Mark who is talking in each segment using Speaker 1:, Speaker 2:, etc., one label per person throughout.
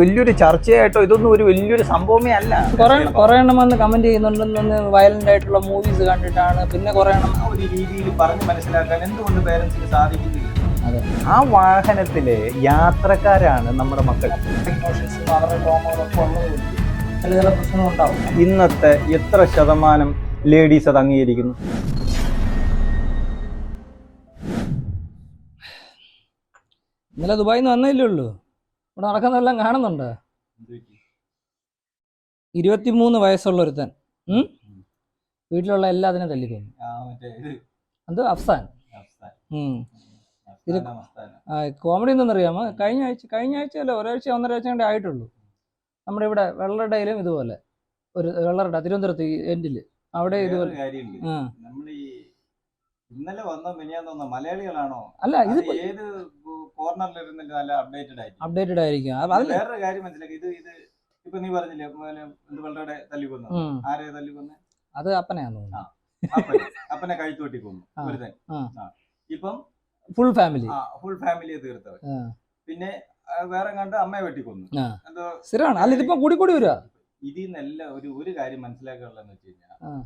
Speaker 1: വലിയൊരു ചർച്ചയായിട്ടോ ഇതൊന്നും ഒരു വലിയൊരു സംഭവമേ അല്ല.
Speaker 2: കുറെ കുറെ എണ്ണം വന്ന് കമന്റ് ചെയ്യുന്നുണ്ടെന്ന് വയലന്റ് ആയിട്ടുള്ള മൂവീസ് കണ്ടിട്ടാണ്. പിന്നെ കുറെ എണ്ണം
Speaker 1: ആ ഒരു രീതിയിൽ പറഞ്ഞ് മനസ്സിലാക്കാൻ എന്തുകൊണ്ട് പേരൻസിന് സാധിക്കുന്നില്ല? ആ വാഹനത്തിലെ യാത്രക്കാരാണ് നമ്മുടെ മക്കൾ.
Speaker 2: ഇമോഷൻസും അവരുടെ ട്രോമകളൊക്കെ ഉള്ളത് ചില ചില പ്രശ്നങ്ങളുണ്ടാവും
Speaker 1: ഇന്നത്തെ എത്ര ശതമാനം ലേഡീസ് അത് അംഗീകരിക്കുന്നു?
Speaker 2: ഇന്നലെ ദുബായിൽ നിന്ന് വന്നില്ലേ ഉള്ളൂ. ഇവിടെ നടക്കുന്നതെല്ലാം കാണുന്നുണ്ട്. ഇരുപത്തിമൂന്ന് വയസ്സുള്ള ഒരുത്തൻ വീട്ടിലുള്ള എല്ലാത്തിനും തല്ലിക്കൊന്നു അത് അഫ്സാൻ. ഇത് കോമഡി എന്തെന്നറിയാമോ? കഴിഞ്ഞ ആഴ്ച കഴിഞ്ഞ ആഴ്ച അല്ല ഒരാഴ്ച ഒന്നര ആഴ്ച കണ്ടേ ആയിട്ടുള്ളൂ. നമ്മുടെ ഇവിടെ വെള്ളടയിലും ഇതുപോലെ. ഒരു വെള്ളറട തിരുവനന്തപുരത്ത് എൻഡിൽ അവിടെ ഇതുപോലെ
Speaker 1: ഇന്നലെ വന്ന മിനിയാന്ന് മലയാളികളാണോ?
Speaker 2: അല്ല ഇത്
Speaker 1: ഏത് കോർണറിൽ ഇരുന്നിട്ട് നല്ല അപ്ഡേറ്റഡ് ആയിരിക്കും.
Speaker 2: അപ്ഡേറ്റഡ് ആയിരിക്കും. അത് അതിൽ
Speaker 1: വേറൊരു കാര്യം മനസ്സിലാക്കി. ഇത് ഇത് ഇപ്പൊ നീ പറഞ്ഞില്ലേ എന്ത് വളരെ തല്ലിക്കൊന്നു. ആരെ തല്ലിക്കൊന്നു
Speaker 2: അത് അപ്പനെയാന്ന് തോന്നുന്നു.
Speaker 1: അപ്പനെ. കഴുത്തോട്ടി കൊന്നു. ഒരുതൻ. ഇപ്പം
Speaker 2: ഫുൾ ഫാമിലി
Speaker 1: ഫുൾ ഫാമിലിയെ തീർത്തവൻ. പിന്നെ വേറെ കണ്ട് അമ്മയെ വെട്ടിക്കൊന്നു. എന്തോ
Speaker 2: സ്ഥിരമാണ്. അല്ല ഇതിപ്പോ കൂടി കൂടി വരിക.
Speaker 1: ഇതിൽ നിന്നെല്ലാം ഒരു ഒരു കാര്യം മനസ്സിലാക്കാനുള്ളതെന്ന് വെച്ച് കഴിഞ്ഞാൽ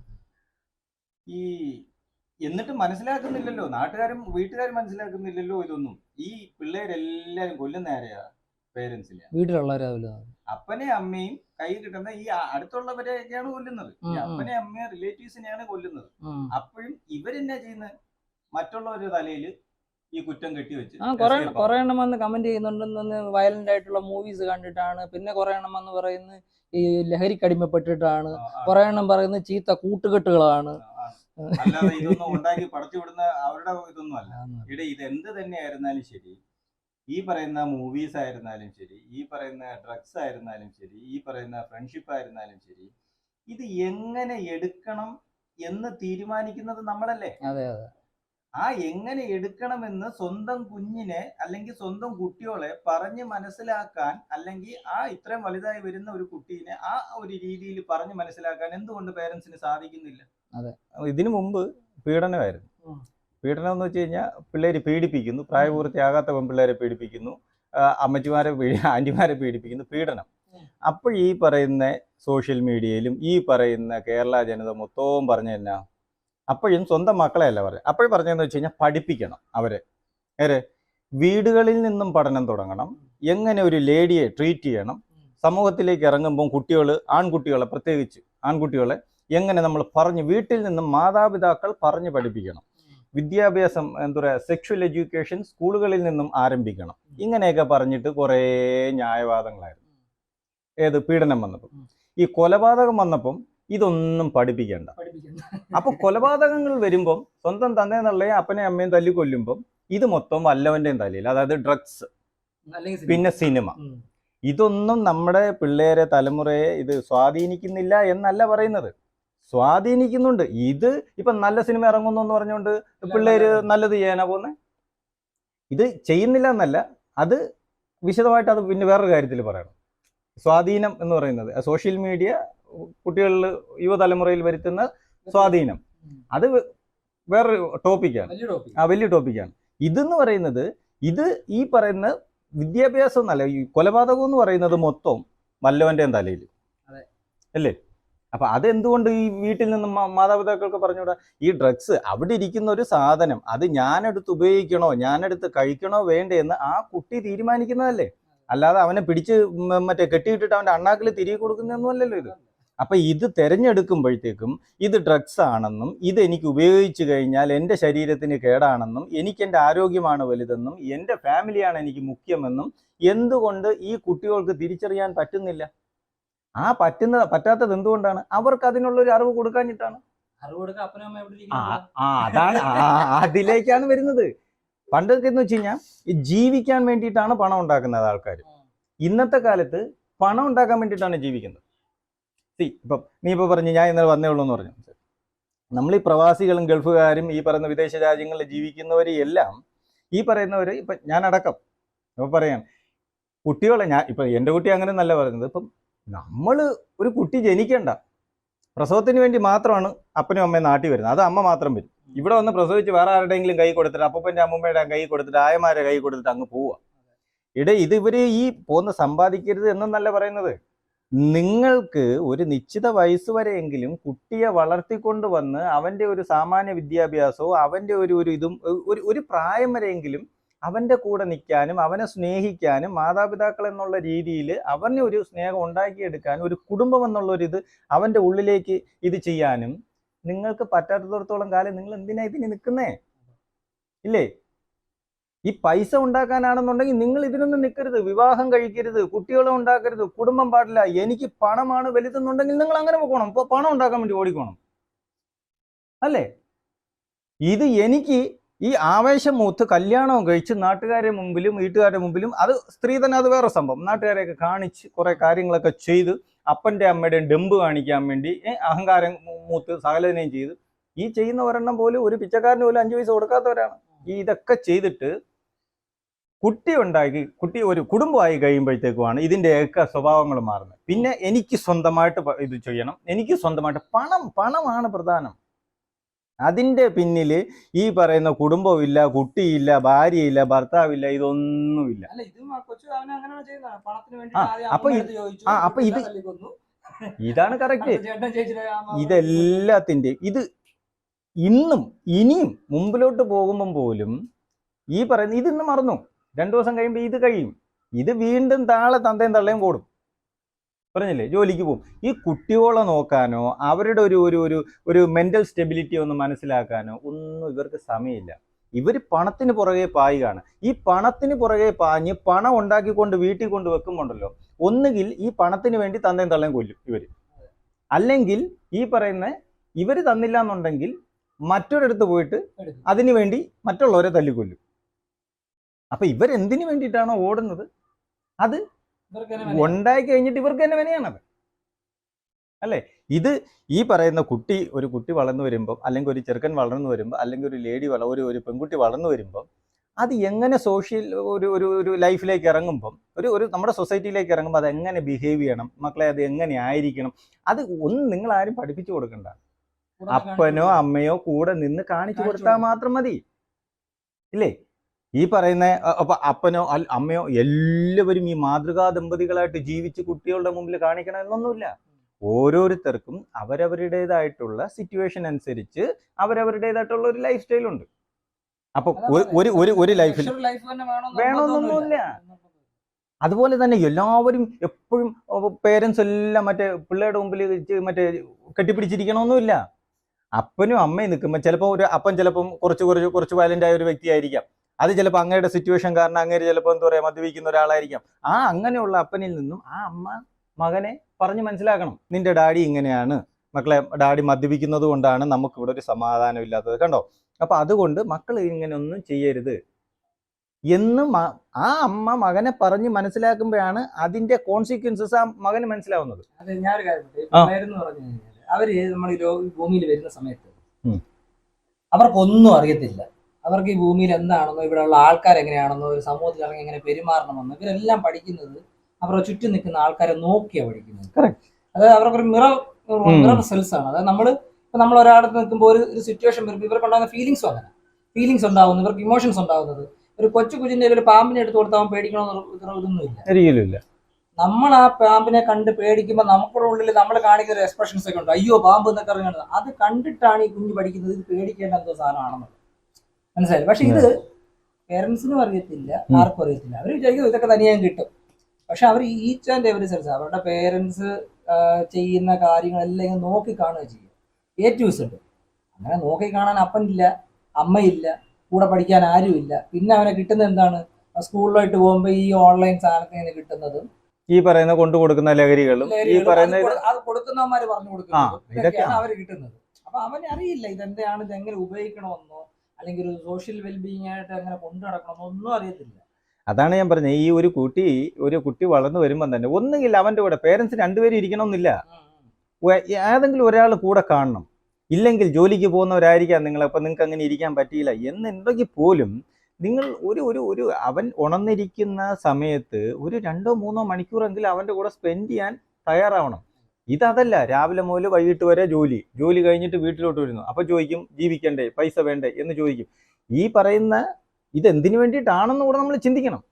Speaker 1: ഈ എന്നിട്ട് മനസ്സിലാക്കുന്നില്ലല്ലോ. നാട്ടുകാരും വീട്ടുകാരും മനസ്സിലാക്കുന്നില്ലല്ലോ ഇതൊന്നും. ഈ പിള്ളേരെല്ലാരും കൊല്ലുന്ന ആരെയാ? പേരൻസിനെ
Speaker 2: വീട്ടിലുള്ളവരാവില്ല
Speaker 1: അപ്പനെ അമ്മയും കൈ കിട്ടുന്ന ഈ അടുത്തുള്ളവരെയൊക്കെയാണ് കൊല്ലുന്നത്. ഈ. അപ്പനെ അമ്മയെ റിലേറ്റീവ്സിനെയാണ് കൊല്ലുന്നത്. അപ്പോഴും ഇവരെന്നാ ചെയ്യുന്നത് മറ്റുള്ളവരുടെ തലയിൽ ഈ കുറ്റം കെട്ടിവെച്ച്
Speaker 2: കുറെ എണ്ണം വന്ന് കമന്റ് ചെയ്യുന്നുണ്ടെന്ന് വയലന്റ് ആയിട്ടുള്ള മൂവീസ് കണ്ടിട്ടാണ്. പിന്നെ കുറെ എണ്ണം വന്ന് പറയുന്നത് ഈ
Speaker 1: ലഹരിക്കടിമപ്പെട്ടിട്ടാണ്.
Speaker 2: കുറെ എണ്ണം പറയുന്നത് ചീത്ത കൂട്ടുകെട്ടുകളാണ്.
Speaker 1: അല്ലാതെ ഇതൊന്നും ഉണ്ടാക്കി പടച്ചു വിടുന്ന അവരുടെ ഇതൊന്നും അല്ല. ഇവിടെ ഇത് എന്ത് തന്നെയായിരുന്നാലും ശരി ഈ പറയുന്ന മൂവീസ് ആയിരുന്നാലും ശരി ഈ പറയുന്ന ഡ്രഗ്സ് ആയിരുന്നാലും ശരി ഈ പറയുന്ന ഫ്രണ്ട്ഷിപ്പ് ആയിരുന്നാലും ശരി ഇത് എങ്ങനെ എടുക്കണം എന്ന് തീരുമാനിക്കുന്നത് നമ്മളല്ലേ?
Speaker 2: അതെ അതെ.
Speaker 1: ആ എങ്ങനെ എടുക്കണമെന്ന് സ്വന്തം കുഞ്ഞിനെ അല്ലെങ്കിൽ സ്വന്തം കുട്ടികളെ പറഞ്ഞ് മനസ്സിലാക്കാൻ അല്ലെങ്കിൽ ആ ഇത്രയും വലുതായി വരുന്ന ഒരു കുട്ടീനെ ആ ഒരു രീതിയിൽ പറഞ്ഞ് മനസ്സിലാക്കാൻ എന്തുകൊണ്ട് പേരൻസിന് സാധിക്കുന്നില്ല. ഇതിനു മുമ്പ് പീഡനമായിരുന്നു. പീഡനം എന്ന് വെച്ച് കഴിഞ്ഞാൽ പിള്ളേര് പീഡിപ്പിക്കുന്നു. പ്രായപൂർത്തിയാകാത്ത പെൺപിള്ളേരെ പീഡിപ്പിക്കുന്നു. അമ്മച്ചിമാരെ പീഡി ആന്റിമാരെ പീഡിപ്പിക്കുന്നു. പീഡനം. അപ്പോൾ ഈ പറയുന്ന സോഷ്യൽ മീഡിയയിലും ഈ പറയുന്ന കേരള ജനത മൊത്തവും പറഞ്ഞ എന്നാ അപ്പോഴും സ്വന്തം മക്കളെയല്ല പറഞ്ഞത് അപ്പോഴും പറഞ്ഞതെന്ന് വെച്ച് കഴിഞ്ഞാൽ പഠിപ്പിക്കണം അവരെ. ഏറെ വീടുകളിൽ നിന്നും പഠനം തുടങ്ങണം. എങ്ങനെ ഒരു ലേഡിയെ ട്രീറ്റ് ചെയ്യണം? സമൂഹത്തിലേക്ക് ഇറങ്ങുമ്പോൾ കുട്ടികൾ ആൺകുട്ടികളെ പ്രത്യേകിച്ച് ആൺകുട്ടികളെ എങ്ങനെ നമ്മൾ പറഞ്ഞ് വീട്ടിൽ നിന്നും മാതാപിതാക്കൾ പറഞ്ഞു പഠിപ്പിക്കണം. വിദ്യാഭ്യാസം എന്താ പറയുക സെക്ഷൽ എഡ്യൂക്കേഷൻ സ്കൂളുകളിൽ നിന്നും ആരംഭിക്കണം. ഇങ്ങനെയൊക്കെ പറഞ്ഞിട്ട് കുറേ ന്യായവാദങ്ങളായിരുന്നു. ഏത് പീഡനം വന്നപ്പം. ഈ കൊലപാതകം വന്നപ്പം ഇതൊന്നും പഠിപ്പിക്കേണ്ട. അപ്പൊ കൊലപാതകങ്ങൾ വരുമ്പം സ്വന്തം തന്നെ എന്നുള്ള അപ്പനെ അമ്മയും തല്ലി കൊല്ലുമ്പം ഇത് മൊത്തം വല്ലവന്റെയും തലയിൽ അതായത് ഡ്രഗ്സ് പിന്നെ സിനിമ. ഇതൊന്നും നമ്മുടെ പിള്ളേരെ തലമുറയെ ഇത് സ്വാധീനിക്കുന്നില്ല എന്നല്ല പറയുന്നത്. സ്വാധീനിക്കുന്നുണ്ട്. ഇത് ഇപ്പൊ നല്ല സിനിമ ഇറങ്ങുന്നു എന്ന് പറഞ്ഞുകൊണ്ട് പിള്ളേര് നല്ലത് ചെയ്യാനാ പോകുന്നത് ഇത് ചെയ്യുന്നില്ല എന്നല്ല അത് വിശദമായിട്ട് അത് പിന്നെ വേറൊരു കാര്യത്തിൽ പറയണം. സ്വാധീനം എന്ന് പറയുന്നത് സോഷ്യൽ മീഡിയ കുട്ടികളിൽ യുവതലമുറയിൽ വരുത്തുന്ന സ്വാധീനം. അത് വേറൊരു ടോപ്പിക്കാണ്. ആ വലിയ ടോപ്പിക്കാണ്. ഇതെന്ന് പറയുന്നത് ഇത് ഈ പറയുന്ന വിദ്യാഭ്യാസം എന്നല്ല ഈ കൊലപാതകം എന്ന് പറയുന്നത് മൊത്തം വല്ലവന്റെയും തലയിൽ അല്ലേ? അപ്പൊ അതെന്തുകൊണ്ട് ഈ വീട്ടിൽ നിന്ന് മാതാപിതാക്കൾക്ക് പറഞ്ഞുകൂടാ ഈ ഡ്രഗ്സ് അവിടെ ഇരിക്കുന്ന ഒരു സാധനം അത് ഞാനെടുത്ത് ഉപയോഗിക്കണോ ഞാനെടുത്ത് കഴിക്കണോ വേണ്ടെന്ന് ആ കുട്ടി തീരുമാനിക്കുന്നതല്ലേ? അല്ലാതെ അവനെ പിടിച്ച് മറ്റേ കെട്ടിയിട്ടിട്ട് അവന്റെ അണ്ണാക്കിൽ തിരികെ കൊടുക്കുന്നൊന്നുമല്ലല്ലോ ഇത്. അപ്പൊ ഇത് തെരഞ്ഞെടുക്കുമ്പോഴത്തേക്കും ഇത് ഡ്രഗ്സ് ആണെന്നും ഇത് എനിക്ക് ഉപയോഗിച്ചു കഴിഞ്ഞാൽ എന്റെ ശരീരത്തിന് കേടാണെന്നും എനിക്ക് എന്റെ ആരോഗ്യമാണ് വലുതെന്നും എന്റെ ഫാമിലിയാണ് എനിക്ക് മുഖ്യമെന്നും എന്തുകൊണ്ട് ഈ കുട്ടികൾക്ക് തിരിച്ചറിയാൻ പറ്റുന്നില്ല? ആ പറ്റുന്ന പറ്റാത്തത് എന്തുകൊണ്ടാണ്? അവർക്ക് അതിനുള്ള ഒരു അറിവ് കൊടുക്കാഞ്ഞിട്ടാണ് ആ അതാണ് അതിലേക്കാണ് വരുന്നത്. പണ്ടൊക്കെ എന്ന് വെച്ച് കഴിഞ്ഞാൽ ജീവിക്കാൻ വേണ്ടിയിട്ടാണ് പണം ഉണ്ടാക്കുന്നത് ആൾക്കാർ ഇന്നത്തെ കാലത്ത് പണം ഉണ്ടാക്കാൻ വേണ്ടിയിട്ടാണ് ജീവിക്കുന്നത്. സി ഇപ്പം നീ ഇപ്പോൾ പറഞ്ഞു ഞാൻ ഇന്നലെ വന്നേ ഉള്ളൂ എന്ന് പറഞ്ഞു നമ്മൾ ഈ പ്രവാസികളും ഗൾഫുകാരും ഈ പറയുന്ന വിദേശ രാജ്യങ്ങളിൽ ജീവിക്കുന്നവരെ എല്ലാം ഈ പറയുന്നവർ ഇപ്പം ഞാൻ അടക്കം. ഇപ്പൊ പറയാം കുട്ടികളെ ഞാൻ ഇപ്പം എന്റെ കുട്ടി അങ്ങനെ നല്ല പറയുന്നത്. ഇപ്പം നമ്മൾ ഒരു കുട്ടി ജനിക്കണ്ട. പ്രസവത്തിന് വേണ്ടി മാത്രമാണ് അപ്പനും അമ്മയും നാട്ടിൽ വരുന്നത്. അത് അമ്മ മാത്രം വരും. ഇവിടെ വന്ന് പ്രസവിച്ച് വേറെ ആരുടെയെങ്കിലും കൈ കൊടുത്തിട്ട് അപ്പന്റെ അമ്മൂമ്മയുടെ കൈ കൊടുത്തിട്ട് ആയമാരെ കൈ കൊടുത്തിട്ട് അങ്ങ് പോവുക. ഇട ഇത് ഇവർ ഈ പോന്ന് സമ്പാദിക്കരുത് എന്നല്ല പറയുന്നത്. നിങ്ങൾക്ക് ഒരു നിശ്ചിത വയസ്സ് വരെയെങ്കിലും കുട്ടിയെ വളർത്തിക്കൊണ്ട് വന്ന് അവന്റെ ഒരു സാമാന്യ വിദ്യാഭ്യാസവും അവന്റെ ഒരു ഒരു ഇതും ഒരു ഒരു പ്രായം വരെയെങ്കിലും അവന്റെ കൂടെ നിൽക്കാനും അവനെ സ്നേഹിക്കാനും മാതാപിതാക്കൾ എന്നുള്ള രീതിയിൽ അവനെ ഒരു സ്നേഹം ഉണ്ടാക്കിയെടുക്കാനും ഒരു കുടുംബം എന്നുള്ളൊരിത് അവന്റെ ഉള്ളിലേക്ക് ഇത് ചെയ്യാനും നിങ്ങൾക്ക് പറ്റാത്തടത്തോളം കാലം നിങ്ങൾ എന്തിനാ ഇതിന് നിൽക്കുന്നേ? ഇല്ലേ? ഈ പൈസ ഉണ്ടാക്കാനാണെന്നുണ്ടെങ്കിൽ നിങ്ങൾ ഇതിനൊന്നും നിൽക്കരുത്. വിവാഹം കഴിക്കരുത്. കുട്ടികളെ ഉണ്ടാക്കരുത്. കുടുംബം പാടില്ല. എനിക്ക് പണമാണ് വലുതെന്നുണ്ടെങ്കിൽ നിങ്ങൾ അങ്ങനെ പോകണം. ഇപ്പൊ പണം ഉണ്ടാക്കാൻ വേണ്ടി ഓടിക്കണം. അല്ലേ? ഇത് എനിക്ക് ഈ ആവേശം മൂത്ത് കല്യാണവും കഴിച്ച് നാട്ടുകാരുടെ മുമ്പിലും വീട്ടുകാരുടെ മുമ്പിലും അത് സ്ത്രീ തന്നെ അത് വേറെ സംഭവം. നാട്ടുകാരെയൊക്കെ കാണിച്ച് കുറെ കാര്യങ്ങളൊക്കെ ചെയ്ത് അപ്പന്റെ അമ്മയുടെയും ഡെമ്പ് കാണിക്കാൻ വേണ്ടി അഹങ്കാരം മൂത്ത് സകലതിനെയും ചെയ്ത് ഈ ചെയ്യുന്ന ഒരെണ്ണം പോലും ഒരു പിച്ചക്കാരന് പോലും അഞ്ചു പൈസ കൊടുക്കാത്തവരാണ്. ഈ ഇതൊക്കെ ചെയ്തിട്ട് കുട്ടി ഉണ്ടാക്കി കുട്ടി ഒരു കുടുംബമായി കഴിയുമ്പോഴത്തേക്കുമാണ് ഇതിന്റെയൊക്കെ സ്വഭാവങ്ങൾ മാറുന്നത്. പിന്നെ എനിക്ക് സ്വന്തമായിട്ട് ഇത് ചെയ്യണം. എനിക്ക് സ്വന്തമായിട്ട് പണം പണമാണ് പ്രധാനം. അതിന്റെ പിന്നിൽ ഈ പറയുന്ന കുടുംബമില്ല കുട്ടിയില്ല ഭാര്യയില്ല ഭർത്താവില്ല ഇതൊന്നുമില്ല. അപ്പൊ ആ, അപ്പൊ ഇത് ഇതാണ് കറക്റ്റ്. ഇതെല്ലാത്തിന്റെയും ഇത് ഇന്നും ഇനിയും മുമ്പിലോട്ട് പോകുമ്പം പോലും ഈ പറയുന്ന ഇതിന്ന് മറന്നു. രണ്ടു ദിവസം കഴിയുമ്പോൾ ഇത് കഴിയും. ഇത് വീണ്ടും താളെ തന്തയും തള്ളയും കൂടും. പറഞ്ഞില്ലേ? ജോലിക്ക് പോകും. ഈ കുട്ടികളെ നോക്കാനോ അവരുടെ ഒരു ഒരു ഒരു ഒരു മെന്റൽ സ്റ്റെബിലിറ്റി ഒന്ന് മനസ്സിലാക്കാനോ ഒന്നും ഇവർക്ക് സമയമില്ല. ഇവർ പണത്തിന് പുറകെ പായുകയാണ്. ഈ പണത്തിന് പുറകെ പാഞ്ഞ് പണം ഉണ്ടാക്കിക്കൊണ്ട് വീട്ടിൽ കൊണ്ട് വെക്കുമ്പോണ്ടല്ലോ ഒന്നുകിൽ ഈ പണത്തിന് വേണ്ടി തന്തയും തള്ളയും കൊല്ലും ഇവർ അല്ലെങ്കിൽ ഈ പറയുന്ന ഇവർ തന്നില്ല എന്നുണ്ടെങ്കിൽ മറ്റൊരിടത്ത് പോയിട്ട്. അതിനു വേണ്ടി മറ്റുള്ളവരെ തല്ലിക്കൊല്ലും. അപ്പൊ ഇവരെന്തിനു വേണ്ടിയിട്ടാണോ ഓടുന്നത്?
Speaker 2: മനസ്സിലാവും.
Speaker 1: ഉണ്ടായി കഴിഞ്ഞിട്ട് ഇവർക്ക് തന്നെ വിനയാണത് അല്ലേ? ഇത് ഈ പറയുന്ന കുട്ടി ഒരു കുട്ടി വളർന്നു വരുമ്പോൾ അല്ലെങ്കിൽ ഒരു ചെറുക്കൻ വളർന്നു വരുമ്പോൾ അല്ലെങ്കിൽ ഒരു ലേഡി വള ഒരു ഒരു പെൺകുട്ടി വളർന്നു വരുമ്പോൾ അത് എങ്ങനെ സോഷ്യൽ ഒരു ഒരു ഒരു ലൈഫിലേക്ക് ഇറങ്ങുമ്പം ഒരു ഒരു നമ്മുടെ സൊസൈറ്റിയിലേക്ക് ഇറങ്ങുമ്പോൾ അത് എങ്ങനെ ബിഹേവ് ചെയ്യണം? മക്കളെ അത് എങ്ങനെ ആയിരിക്കണം? അത് ഒന്നും നിങ്ങൾ ആരും പഠിപ്പിച്ചു കൊടുക്കണ്ട. അപ്പനോ അമ്മയോ കൂടെ നിന്ന് കാണിച്ചു
Speaker 2: കാണിച്ചു
Speaker 1: കൊടുത്താൽ മാത്രം മതി. ഇല്ലേ? ഈ പറയുന്ന അപ്പൊ അപ്പനോ അമ്മയോ എല്ലാവരും ഈ മാതൃകാ ദമ്പതികളായിട്ട് ജീവിച്ച് കുട്ടികളുടെ മുമ്പിൽ കാണിക്കണം എന്നൊന്നുമില്ല ഓരോരുത്തർക്കും അവരവരുടേതായിട്ടുള്ള സിറ്റുവേഷൻ അനുസരിച്ച് അവരവരുടേതായിട്ടുള്ള ഒരു ലൈഫ് സ്റ്റൈൽ ഉണ്ട് അപ്പൊ ഒരു- ഒരു ഒരു. ലൈഫിൽ വേണമെന്നൊന്നുമില്ല. അതുപോലെ തന്നെ എല്ലാവരും എപ്പോഴും പേരൻസ് എല്ലാം മറ്റേ പിള്ളേരുടെ മുമ്പിൽ മറ്റേ കെട്ടിപ്പിടിച്ചിരിക്കണമെന്നില്ല അപ്പനും അമ്മയും നിൽക്കുമ്പോൾ ചിലപ്പോൾ ഒരു അപ്പൻ ചിലപ്പം കുറച്ച് കുറച്ച് കുറച്ച് വയലന്റ് ആയ ഒരു വ്യക്തിയായിരിക്കാം അത് ചിലപ്പോൾ അങ്ങയുടെ സിറ്റുവേഷൻ കാരണം അങ്ങേര് ചിലപ്പോൾ എന്താ പറയുക മദ്യപിക്കുന്ന ഒരാളായിരിക്കാം. ആ അങ്ങനെയുള്ള അപ്പനിൽ നിന്നും ആ അമ്മ മകനെ പറഞ്ഞ് മനസ്സിലാക്കണം. നിന്റെ ഡാഡി ഇങ്ങനെയാണ്. മക്കളെ ഡാഡി മദ്യപിക്കുന്നത് കൊണ്ടാണ് നമുക്കിവിടെ ഒരു സമാധാനം ഇല്ലാത്തത്. കണ്ടോ? അപ്പൊ അതുകൊണ്ട് മക്കൾ ഇങ്ങനെയൊന്നും ചെയ്യരുത്. എന്ന് ആ അമ്മ മകനെ പറഞ്ഞ് മനസ്സിലാക്കുമ്പോഴാണ് അതിന്റെ കോൺസിക്വൻസസ് ആ മകന് മനസ്സിലാവുന്നത്.
Speaker 2: അത് ഞാനൊരു കാര്യം പറഞ്ഞു കഴിഞ്ഞാൽ അവർ നമ്മൾ ഭൂമിയിൽ വരുന്ന സമയത്ത്. അവർക്കൊന്നും അറിയത്തില്ല. അവർക്ക് ഈ ഭൂമിയിൽ എന്താണെന്നോ ഇവിടെയുള്ള ആൾക്കാർ എങ്ങനെയാണെന്നോ ഒരു സമൂഹത്തിൽ ഇറങ്ങി എങ്ങനെ പെരുമാറണമെന്നോ ഇവരെല്ലാം പഠിക്കുന്നത് അവരുടെ ചുറ്റും നിൽക്കുന്ന ആൾക്കാരെ നോക്കിയാണ് പഠിക്കുന്നത്. അതായത് അവർക്കൊരു മിറർ. മിറർ സെൽസ് ആണ്. അതായത് നമ്മൾ ഇപ്പൊ നമ്മൾ ഒരാളത്ത് നിൽക്കുമ്പോൾ ഒരു ഒരു സിറ്റുവേഷൻ വരുമ്പോൾ ഇവർക്ക് ഉണ്ടാകുന്ന ഫീലിങ്സ് അങ്ങനെ. ഫീലിങ്സ് ഉണ്ടാവുന്നത് ഇവർക്ക് ഇമോഷൻസ് ഉണ്ടാവുന്നത്. ഒരു കൊച്ചു കുഞ്ഞിന്റെ ഒരു പാമ്പിനെ എടുത്ത് കൊടുത്താൽ അവൻ പേടിക്കണമെന്ന് ഇല്ല. നമ്മൾ ആ പാമ്പിനെ കണ്ട് പേടിക്കുമ്പോൾ നമ്മുടെ ഉള്ളിൽ നമ്മൾ കാണിക്കുന്ന ഒരു എക്സ്പ്രഷൻസ് ഒക്കെ ഉണ്ട്. അയ്യോ പാമ്പ് എന്നൊക്കെ അറിയണത് അത് കണ്ടിട്ടാണ് ഈ കുഞ്ഞ് പഠിക്കുന്നത്. ഇത് പേടിക്കേണ്ട എന്തോ സാധനമാണെന്ന്. മനസ്സിലായി പക്ഷെ ഇത് പേരൻസിനും അറിയത്തില്ല. ആർക്കും അറിയത്തില്ല. അവർ വിചാരിക്കും ഇതൊക്കെ തനിയാൻ കിട്ടും. പക്ഷെ അവർ ഈച്ച് ആൻഡ് എവറി സെൻസ് അവരുടെ പേരൻസ് ചെയ്യുന്ന കാര്യങ്ങളെല്ലാം ഇങ്ങനെ നോക്കി കാണുക ചെയ്യും എ ടു ഉണ്ട് അങ്ങനെ നോക്കി കാണാൻ അപ്പനില്ല അമ്മയില്ല കൂടെ പഠിക്കാൻ ആരുമില്ല. പിന്നെ അവനെ കിട്ടുന്നത് എന്താണ്? സ്കൂളിലോട്ട് പോകുമ്പോൾ ഈ ഓൺലൈൻ സാധനത്തിൽ നിന്ന് കിട്ടുന്നത്
Speaker 1: ഈ പറയുന്ന കൊണ്ടു കൊടുക്കുന്ന ലഹരികളും ഈ പറയുന്ന
Speaker 2: അത് കൊടുക്കുന്നവന്മാർ കൊടുക്കുന്നവന്മാര് പറഞ്ഞു കൊടുക്കുന്നത്
Speaker 1: ഇതൊക്കെയാണ്.
Speaker 2: അവർ കിട്ടുന്നത്. അപ്പൊ അവനറിയില്ല ഇതെന്താണ് ഇത് എങ്ങനെ ഉപയോഗിക്കണമെന്നോ? അല്ലെങ്കിൽ ഒരു സോഷ്യൽ വെൽബീയിങ് ആയിട്ട് അങ്ങനെ കൊണ്ടു നടക്കണം അറിയത്തില്ല.
Speaker 1: അതാണ് ഞാൻ പറഞ്ഞത് ഈ ഒരു കുട്ടി ഒരു കുട്ടി വളർന്നു വരുമ്പോൾ തന്നെ ഒന്നുകിൽ അവന്റെ കൂടെ പേരൻസ് രണ്ടുപേരും ഇരിക്കണമെന്നില്ല. ഏതെങ്കിലും ഒരാൾ കൂടെ കാണണം. ഇല്ലെങ്കിൽ ജോലിക്ക് പോകുന്നവരായിരിക്കാം നിങ്ങൾ അപ്പം നിങ്ങൾക്ക് അങ്ങനെ ഇരിക്കാൻ പറ്റിയില്ല എന്നുണ്ടെങ്കിൽ പോലും നിങ്ങൾ ഒരു ഒരു ഒരു അവൻ ഉണർന്നിരിക്കുന്ന സമയത്ത് ഒരു രണ്ടോ മൂന്നോ മണിക്കൂറെങ്കിലും അവന്റെ കൂടെ സ്പെൻഡ് ചെയ്യാൻ തയ്യാറാവണം. ഇതതല്ല രാവിലെ മുതൽ വൈകിട്ട് വരെ ജോലി. ജോലി കഴിഞ്ഞിട്ട് വീട്ടിലോട്ട് വരുന്നു. അപ്പോൾ ചോദിക്കും ജീവിക്കണ്ടേ? പൈസ വേണ്ടേ? എന്ന് ചോദിക്കും. ഈ പറയുന്ന ഇത് ഇതെന്തിനു വേണ്ടിയിട്ടാണെന്ന് കൂടെ നമ്മൾ ചിന്തിക്കണം.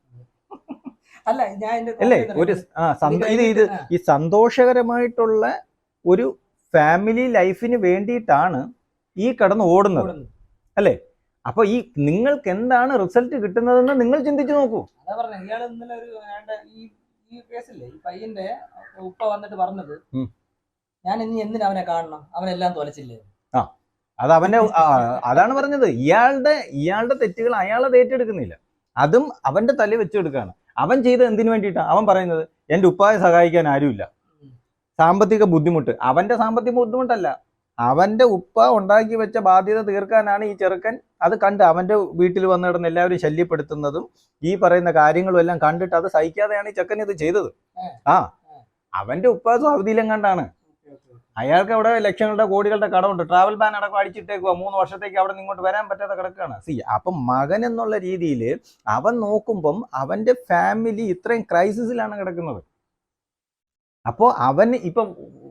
Speaker 2: അല്ല ഞാൻ
Speaker 1: അല്ലേ? ഒരു ആ ഇത് ഇത് ഈ സന്തോഷകരമായിട്ടുള്ള ഒരു ഫാമിലി ലൈഫിന് വേണ്ടിയിട്ടാണ് ഈ കടന്ന് ഓടുന്നത്.
Speaker 2: അല്ലേ?
Speaker 1: അപ്പൊ ഈ നിങ്ങൾക്ക് എന്താണ് റിസൾട്ട് കിട്ടുന്നതെന്ന് നിങ്ങൾ ചിന്തിച്ചു നോക്കൂ.
Speaker 2: അതാ പറഞ്ഞത് ഇയാൾ ഇന്നലെ ഒരു ഏതാണ്ട് ഈ ഈ കേസില്ലേ ഈ പയ്യന്റെ ഉപ്പ വന്നിട്ട് പറഞ്ഞത് ഞാൻ ഇനി എന്തിനാ അവനെ കാണണം? അവനെല്ലാം തോലച്ചില്ലേ?
Speaker 1: അത് അവന്റെ അതാണ് പറഞ്ഞത്. ഇയാളുടെ ഇയാളുടെ തെറ്റുകൾ തേറ്റെടുക്കുന്നില്ല ഏറ്റെടുക്കുന്നില്ല. അതും അവന്റെ തല വെച്ചെടുക്കുകയാണ് അവൻ ചെയ്ത് എന്തിനു വേണ്ടിയിട്ടാണ് അവൻ പറയുന്നത് എന്റെ ഉപ്പായെ സഹായിക്കാൻ ആരുമില്ല. സാമ്പത്തിക ബുദ്ധിമുട്ട്. അവന്റെ സാമ്പത്തിക ബുദ്ധിമുട്ടല്ല. അവന്റെ ഉപ്പ ഉണ്ടാക്കി വെച്ച ബാധ്യത തീർക്കാനാണ് ഈ ചെറുക്കൻ. അത് കണ്ട് അവന്റെ വീട്ടിൽ വന്ന് കിടന്ന് എല്ലാവരും ശല്യപ്പെടുത്തുന്നതും ഈ പറയുന്ന കാര്യങ്ങളും എല്ലാം കണ്ടിട്ട് അത് സഹിക്കാതെയാണ് ഈ ചെക്കൻ ഇത് ചെയ്തത്. ആ. അവന്റെ ഉപ്പ സൗദിയിലെങ്ങാണ്ടാണ് അയാൾക്ക് അവിടെ ലക്ഷങ്ങളുടെ കോടികളുടെ കടമുണ്ട്. ട്രാവൽ ബാൻ അടക്കം അടിച്ചിട്ടേക്കുക മൂന്ന് വർഷത്തേക്ക് അവിടെ ഇങ്ങോട്ട് വരാൻ പറ്റാത്ത കിടക്കുകയാണ് സി അപ്പം മകൻ എന്നുള്ള രീതിയിൽ അവൻ നോക്കുമ്പം അവന്റെ ഫാമിലി ഇത്രയും ക്രൈസിസിലാണ് കിടക്കുന്നത്. അപ്പോൾ അവൻ ഇപ്പം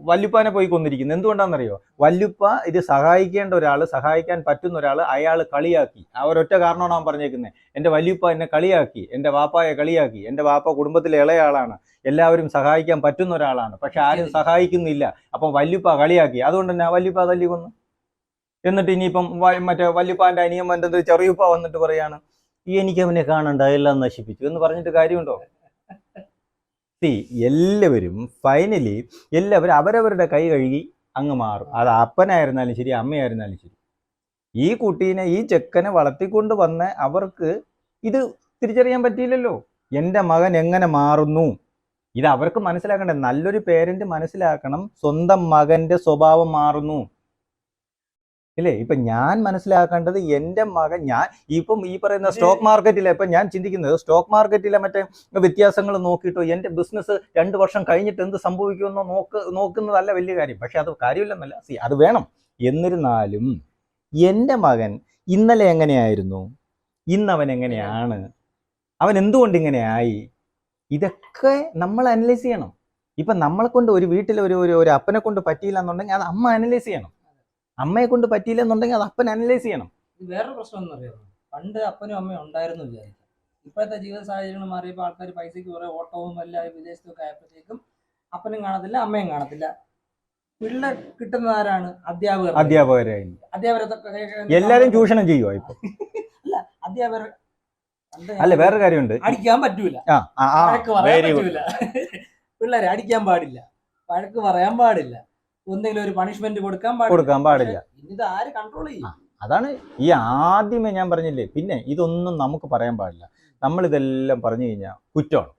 Speaker 1: വല്ലുപ്പാനെ പോയി കൊന്നിരിക്കുന്നു. എന്തുകൊണ്ടാണെന്നറിയോ? വല്ലുപ്പ ഇത് സഹായിക്കേണ്ട ഒരാൾ സഹായിക്കാൻ പറ്റുന്ന ഒരാൾ അയാൾ കളിയാക്കി. ആ ഒരൊറ്റ കാരണമാണ് അവൻ പറഞ്ഞേക്കുന്നത് എന്റെ വല്യുപ്പ എന്നെ കളിയാക്കി എന്റെ വാപ്പായെ കളിയാക്കി എന്റെ വാപ്പ കുടുംബത്തിലെ ഇളയ ആളാണ് എല്ലാവരും സഹായിക്കാൻ പറ്റുന്ന ഒരാളാണ്. പക്ഷെ ആരും സഹായിക്കുന്നില്ല. അപ്പം വല്യുപ്പ കളിയാക്കി. അതുകൊണ്ട് തന്നെ ആ വല്യുപ്പ തല്ലി കൊന്നു. എന്നിട്ട് ഇനിയിപ്പം മറ്റേ വല്യുപ്പാന്റെ അനിയൻ എന്റെ ചെറിയുപ്പ വന്നിട്ട് പറയാണ് ഈ എനിക്ക് അവനെ കാണണ്ട എല്ലാം നശിപ്പിച്ചു. എന്ന് പറഞ്ഞിട്ട് കാര്യമുണ്ടോ? സി എല്ലാവരും ഫൈനലി എല്ലാവരും അവരവരുടെ കൈ കഴുകി അങ്ങ് മാറും. അത് അപ്പനായിരുന്നാലും ശരി അമ്മയായിരുന്നാലും ശരി. ഈ കുട്ടീനെ ഈ ചെക്കനെ വളർത്തിക്കൊണ്ട് വന്ന അവർക്ക് ഇത് തിരിച്ചറിയാൻ പറ്റിയില്ലല്ലോ. എന്റെ മകൻ എങ്ങനെ മാറുന്നു? ഇത് അവർക്ക് മനസ്സിലാക്കണ്ടേ നല്ലൊരു പേരന്റ് മനസ്സിലാക്കണം. സ്വന്തം മകന്റെ സ്വഭാവം മാറുന്നു. ഇല്ലേ? ഇപ്പൊ ഞാൻ മനസ്സിലാക്കേണ്ടത് എന്റെ മകൻ ഞാൻ ഇപ്പം ഈ പറയുന്ന സ്റ്റോക്ക് മാർക്കറ്റിലെ ഇപ്പൊ ഞാൻ ചിന്തിക്കുന്നത് സ്റ്റോക്ക് മാർക്കറ്റിലെ മറ്റേ വ്യത്യാസങ്ങൾ നോക്കിയിട്ടോ? എന്റെ ബിസിനസ് രണ്ട് വർഷം കഴിഞ്ഞിട്ട് എന്ത് സംഭവിക്കുമെന്നോ നോക്ക് നോക്കുന്നതല്ല വലിയ കാര്യം. പക്ഷെ അത് കാര്യമില്ലെന്നല്ല. സി അത് വേണം. എന്നിരുന്നാലും എന്റെ മകൻ ഇന്നലെ എങ്ങനെയായിരുന്നു? ഇന്ന് അവൻ എങ്ങനെയാണ്? അവൻ എന്തുകൊണ്ട് ഇങ്ങനെയായി? ഇതൊക്കെ നമ്മൾ അനലൈസ് ചെയ്യണം. ഇപ്പൊ നമ്മളെ കൊണ്ട് ഒരു വീട്ടിൽ ഒരു ഒരു അപ്പനെ കൊണ്ട് പറ്റിയില്ല എന്നുണ്ടെങ്കിൽ അത് അമ്മ അനലൈസ് ചെയ്യണം. അമ്മയെ കൊണ്ട് പറ്റിയില്ലെന്നുണ്ടെങ്കിൽ അത് അപ്പൻ അനലൈസ് ചെയ്യണം.
Speaker 2: വേറൊരു പ്രശ്നം എന്ന് അറിയാമോ പണ്ട് അപ്പനും അമ്മയും ഉണ്ടായിരുന്നു വിചാരിക്കും. ഇപ്പോഴത്തെ ജീവിത സാഹചര്യങ്ങൾ മാറിയപ്പോൾ ആൾക്കാർ പൈസയ്ക്ക് കുറെ ഓട്ടവും എല്ലാം വിദേശത്തൊക്കെ ആയപ്പോഴത്തേക്കും അപ്പനും കാണത്തില്ല അമ്മയും കാണത്തില്ല. പിള്ളേർ കിട്ടുന്ന ആരാണ്? അധ്യാപകർ.
Speaker 1: അധ്യാപകരായി.
Speaker 2: അധ്യാപകരൊക്കെ
Speaker 1: എല്ലാരും ചൂഷണം ചെയ്യുമോ ഇപ്പൊ.
Speaker 2: അല്ല അധ്യാപകർ
Speaker 1: അല്ല വേറെ കാര്യമുണ്ട്.
Speaker 2: അടിക്കാൻ പറ്റൂല. വഴക്ക് പറയാൻ പറ്റൂല. പിള്ളേരെ അടിക്കാൻ പാടില്ല. വഴക്ക് പറയാൻ പാടില്ല. എന്തെങ്കിലും ഒരു പണിഷ്മെന്റ് കൊടുക്കാൻ
Speaker 1: കൊടുക്കാൻ പാടില്ല.
Speaker 2: ഇത് ആര് കൺട്രോൾ ചെയ്യും?
Speaker 1: അതാണ് ഈ ആദ്യമേ ഞാൻ പറഞ്ഞില്ലേ പിന്നെ ഇതൊന്നും നമുക്ക് പറയാൻ പാടില്ല. നമ്മൾ ഇതെല്ലാം പറഞ്ഞു കഴിഞ്ഞാൽ കുറ്റമാണ്.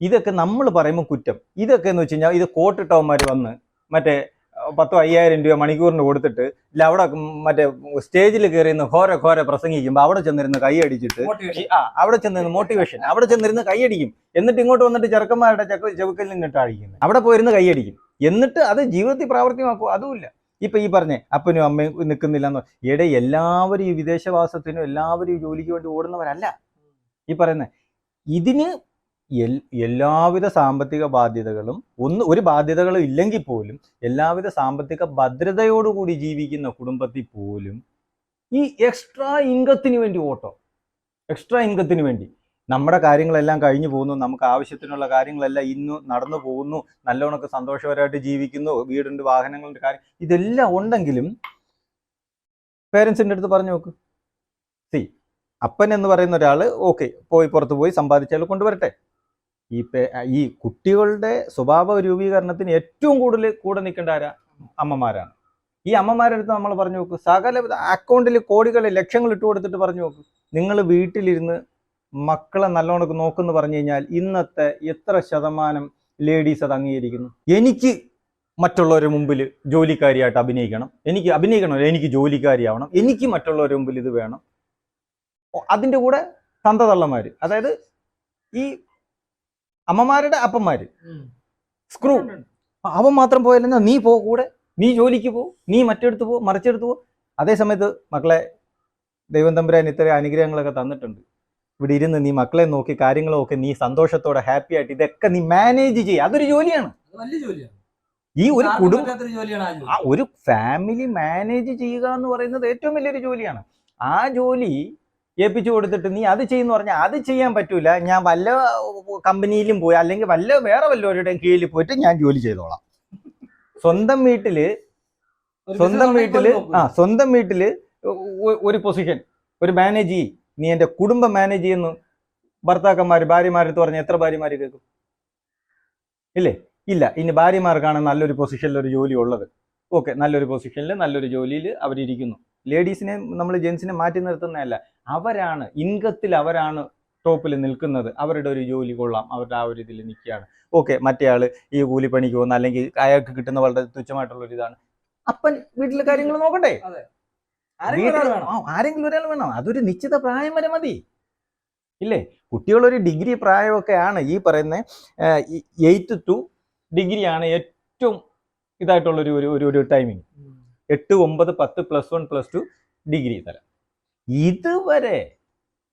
Speaker 1: ഇതൊക്കെ നമ്മൾ പറയുമ്പോൾ കുറ്റം. ഇതൊക്കെ എന്ന് വെച്ച് കഴിഞ്ഞാൽ ഇത് കോട്ടിട്ടവന്മാർ വന്ന് മറ്റേ പത്തോ അയ്യായിരം രൂപ മണിക്കൂറിന് കൊടുത്തിട്ട് ഇല്ല അവിടെ മറ്റേ സ്റ്റേജിൽ കയറി നിന്ന് ഘോര ഘോര പ്രസംഗിക്കുമ്പോൾ അവിടെ ചെന്നിരുന്ന് കൈയടിച്ചിട്ട്. ആ അവിടെ ചെന്നിരുന്ന് മോട്ടിവേഷൻ അവിടെ ചെന്നിരുന്ന് കൈയടിക്കും എന്നിട്ട് ഇങ്ങോട്ട് വന്നിട്ട് ചെറുക്കന്മാരുടെ ചക്ക ചെവുക്കൽ നിന്നിട്ട് അടിക്കുന്നത് അവിടെ പോയിരുന്ന് കൈയടിക്കും എന്നിട്ട് അത് ജീവിതത്തിൽ പ്രാവർത്തികമാക്കും. അതുമില്ല. ഇപ്പൊ ഈ പറഞ്ഞേ അപ്പനും അമ്മയും നിൽക്കുന്നില്ല എന്ന് എടെ എല്ലാവരും ഈ വിദേശവാസത്തിനും എല്ലാവരും ജോലിക്ക് വേണ്ടി ഓടുന്നവരല്ല. ഈ പറയുന്നത് ഇതിന് എല്ലാവിധ സാമ്പത്തിക ബാധ്യതകളും ഒന്ന് ഒരു ബാധ്യതകളും ഇല്ലെങ്കിൽ പോലും എല്ലാവിധ സാമ്പത്തിക ഭദ്രതയോടുകൂടി ജീവിക്കുന്ന കുടുംബത്തിൽ പോലും ഈ എക്സ്ട്രാ ഇൻകത്തിന് വേണ്ടി ഓട്ടോ എക്സ്ട്രാ ഇൻകത്തിന് വേണ്ടി. നമ്മുടെ കാര്യങ്ങളെല്ലാം കഴിഞ്ഞു പോകുന്നു നമുക്ക് ആവശ്യത്തിനുള്ള കാര്യങ്ങളെല്ലാം ഇന്ന് നടന്നു പോകുന്നു നല്ലോണമൊക്കെ സന്തോഷപരമായിട്ട് ജീവിക്കുന്നു വീടുണ്ട് വാഹനങ്ങളുണ്ട് കാര്യം ഇതെല്ലാം ഉണ്ടെങ്കിലും പേരൻസിന്റെ അടുത്ത് പറഞ്ഞു നോക്ക്. സി അപ്പൻ എന്ന് പറയുന്ന ഒരാൾ ഓക്കെ പോയി പുറത്ത് പോയി സമ്പാദിച്ചാൽ കൊണ്ടുവരട്ടെ. ഈ ഈ കുട്ടികളുടെ സ്വഭാവ രൂപീകരണത്തിന് ഏറ്റവും കൂടുതൽ കൂടെ നിൽക്കേണ്ട ആരാ? അമ്മമാരാണ്. ഈ അമ്മമാരെടുത്ത് നമ്മൾ പറഞ്ഞു നോക്ക് സകല അക്കൗണ്ടിൽ കോടികൾ ലക്ഷങ്ങൾ ഇട്ട് കൊടുത്തിട്ട് പറഞ്ഞു നോക്ക്. നിങ്ങൾ വീട്ടിലിരുന്ന് മക്കളെ നല്ലോണം നോക്കുന്നു പറഞ്ഞു കഴിഞ്ഞാൽ ഇന്നത്തെ എത്ര ശതമാനം ലേഡീസ് അത് അംഗീകരിക്കുന്നു? എനിക്ക് മറ്റുള്ളവരുടെ മുമ്പിൽ ജോലിക്കാരിയായിട്ട് അഭിനയിക്കണം. എനിക്ക് അഭിനയിക്കണം? എനിക്ക് ജോലിക്കാരിയാവണം. എനിക്ക് മറ്റുള്ളവരുടെ മുമ്പിൽ ഇത് വേണം. അതിന്റെ കൂടെ തന്തതള്ളമാര് അതായത് ഈ അമ്മമാരുടെ അപ്പന്മാര്. സ്ക്രൂ അവൻ മാത്രം പോയല്ലെന്നാ നീ പോ കൂടെ. നീ ജോലിക്ക് പോ. നീ മറ്റെടുത്ത് പോ മറിച്ചെടുത്ത് പോ. അതേ സമയത്ത് മക്കളെ ദൈവം തമ്പുരാൻ ഇത്ര അനുഗ്രഹങ്ങളൊക്കെ തന്നിട്ടുണ്ട്. ഇവിടെ ഇരുന്ന് നീ മക്കളെ നോക്കി കാര്യങ്ങളൊക്കെ നീ സന്തോഷത്തോടെ ഹാപ്പി ആയിട്ട് ഇതൊക്കെ നീ മാനേജ് ചെയ്യുക അതൊരു ജോലിയാണ്. ഈ ഒരു കുടുംബം
Speaker 2: ആ
Speaker 1: ഒരു ഫാമിലി മാനേജ് ചെയ്യുക എന്ന് പറയുന്നത് ഏറ്റവും വലിയൊരു ജോലിയാണ്. ആ ജോലി ഏൽപ്പിച്ചു കൊടുത്തിട്ട് നീ അത് ചെയ്യുന്ന പറഞ്ഞാൽ അത് ചെയ്യാൻ പറ്റൂല. ഞാൻ വല്ല കമ്പനിയിലും പോയി അല്ലെങ്കിൽ വല്ല വേറെ വല്ലവരുടെയും കീഴിൽ പോയിട്ട് ഞാൻ ജോലി ചെയ്തോളാം. സ്വന്തം
Speaker 2: വീട്ടിൽ
Speaker 1: സ്വന്തം
Speaker 2: വീട്ടിൽ
Speaker 1: ആ സ്വന്തം വീട്ടിൽ ഒരു പൊസിഷൻ ഒരു മാനേജ് ചെയ് നീ എന്റെ കുടുംബം മാനേജ് ചെയ്യുന്നു. ഭർത്താക്കന്മാര് ഭാര്യമാരെടുത്ത് പറഞ്ഞ എത്ര ഭാര്യമാര് കേൾക്കും? ഇല്ലേ? ഇല്ല. ഇനി ഭാര്യമാർക്കാണ് നല്ലൊരു പൊസിഷനിൽ ഒരു ജോലി ഉള്ളത്. ഓക്കെ. നല്ലൊരു പൊസിഷനിൽ നല്ലൊരു ജോലിയിൽ അവരിയ്ക്കുന്നു ലേഡീസിനെ നമ്മൾ ജെൻസിനെ മാറ്റി നിർത്തുന്നതല്ല. അവരാണ് ഇൻകത്തിൽ അവരാണ് ടോപ്പിൽ നിൽക്കുന്നത്. അവരുടെ ഒരു ജോലി കൊള്ളാം. അവരുടെ ആ ഒരു ഇതിൽ നിൽക്കുകയാണ്. ഓക്കെ മറ്റേ ആൾ ഈ കൂലിപ്പണിക്ക് പോകുന്ന അല്ലെങ്കിൽ അയാൾക്ക് കിട്ടുന്ന വളരെ തുച്ഛമായിട്ടുള്ള ഒരു ഇതാണ്. അപ്പൻ വീട്ടിലെ കാര്യങ്ങൾ നോക്കട്ടെ
Speaker 2: ആരെങ്കിലും ഒരാൾ വേണം.
Speaker 1: അതൊരു നിശ്ചിത പ്രായം വരെ മതി. ഇല്ലേ? കുട്ടികളൊരു ഡിഗ്രി പ്രായമൊക്കെയാണ് ഈ പറയുന്ന എയ്ത്ത് ടു ഡിഗ്രിയാണ് ഏറ്റവും ഇതായിട്ടുള്ളൊരു ഒരു ഒരു ടൈമിങ്. എട്ട് ഒമ്പത് പത്ത് plus one plus two degree തരാം. ഇതുവരെ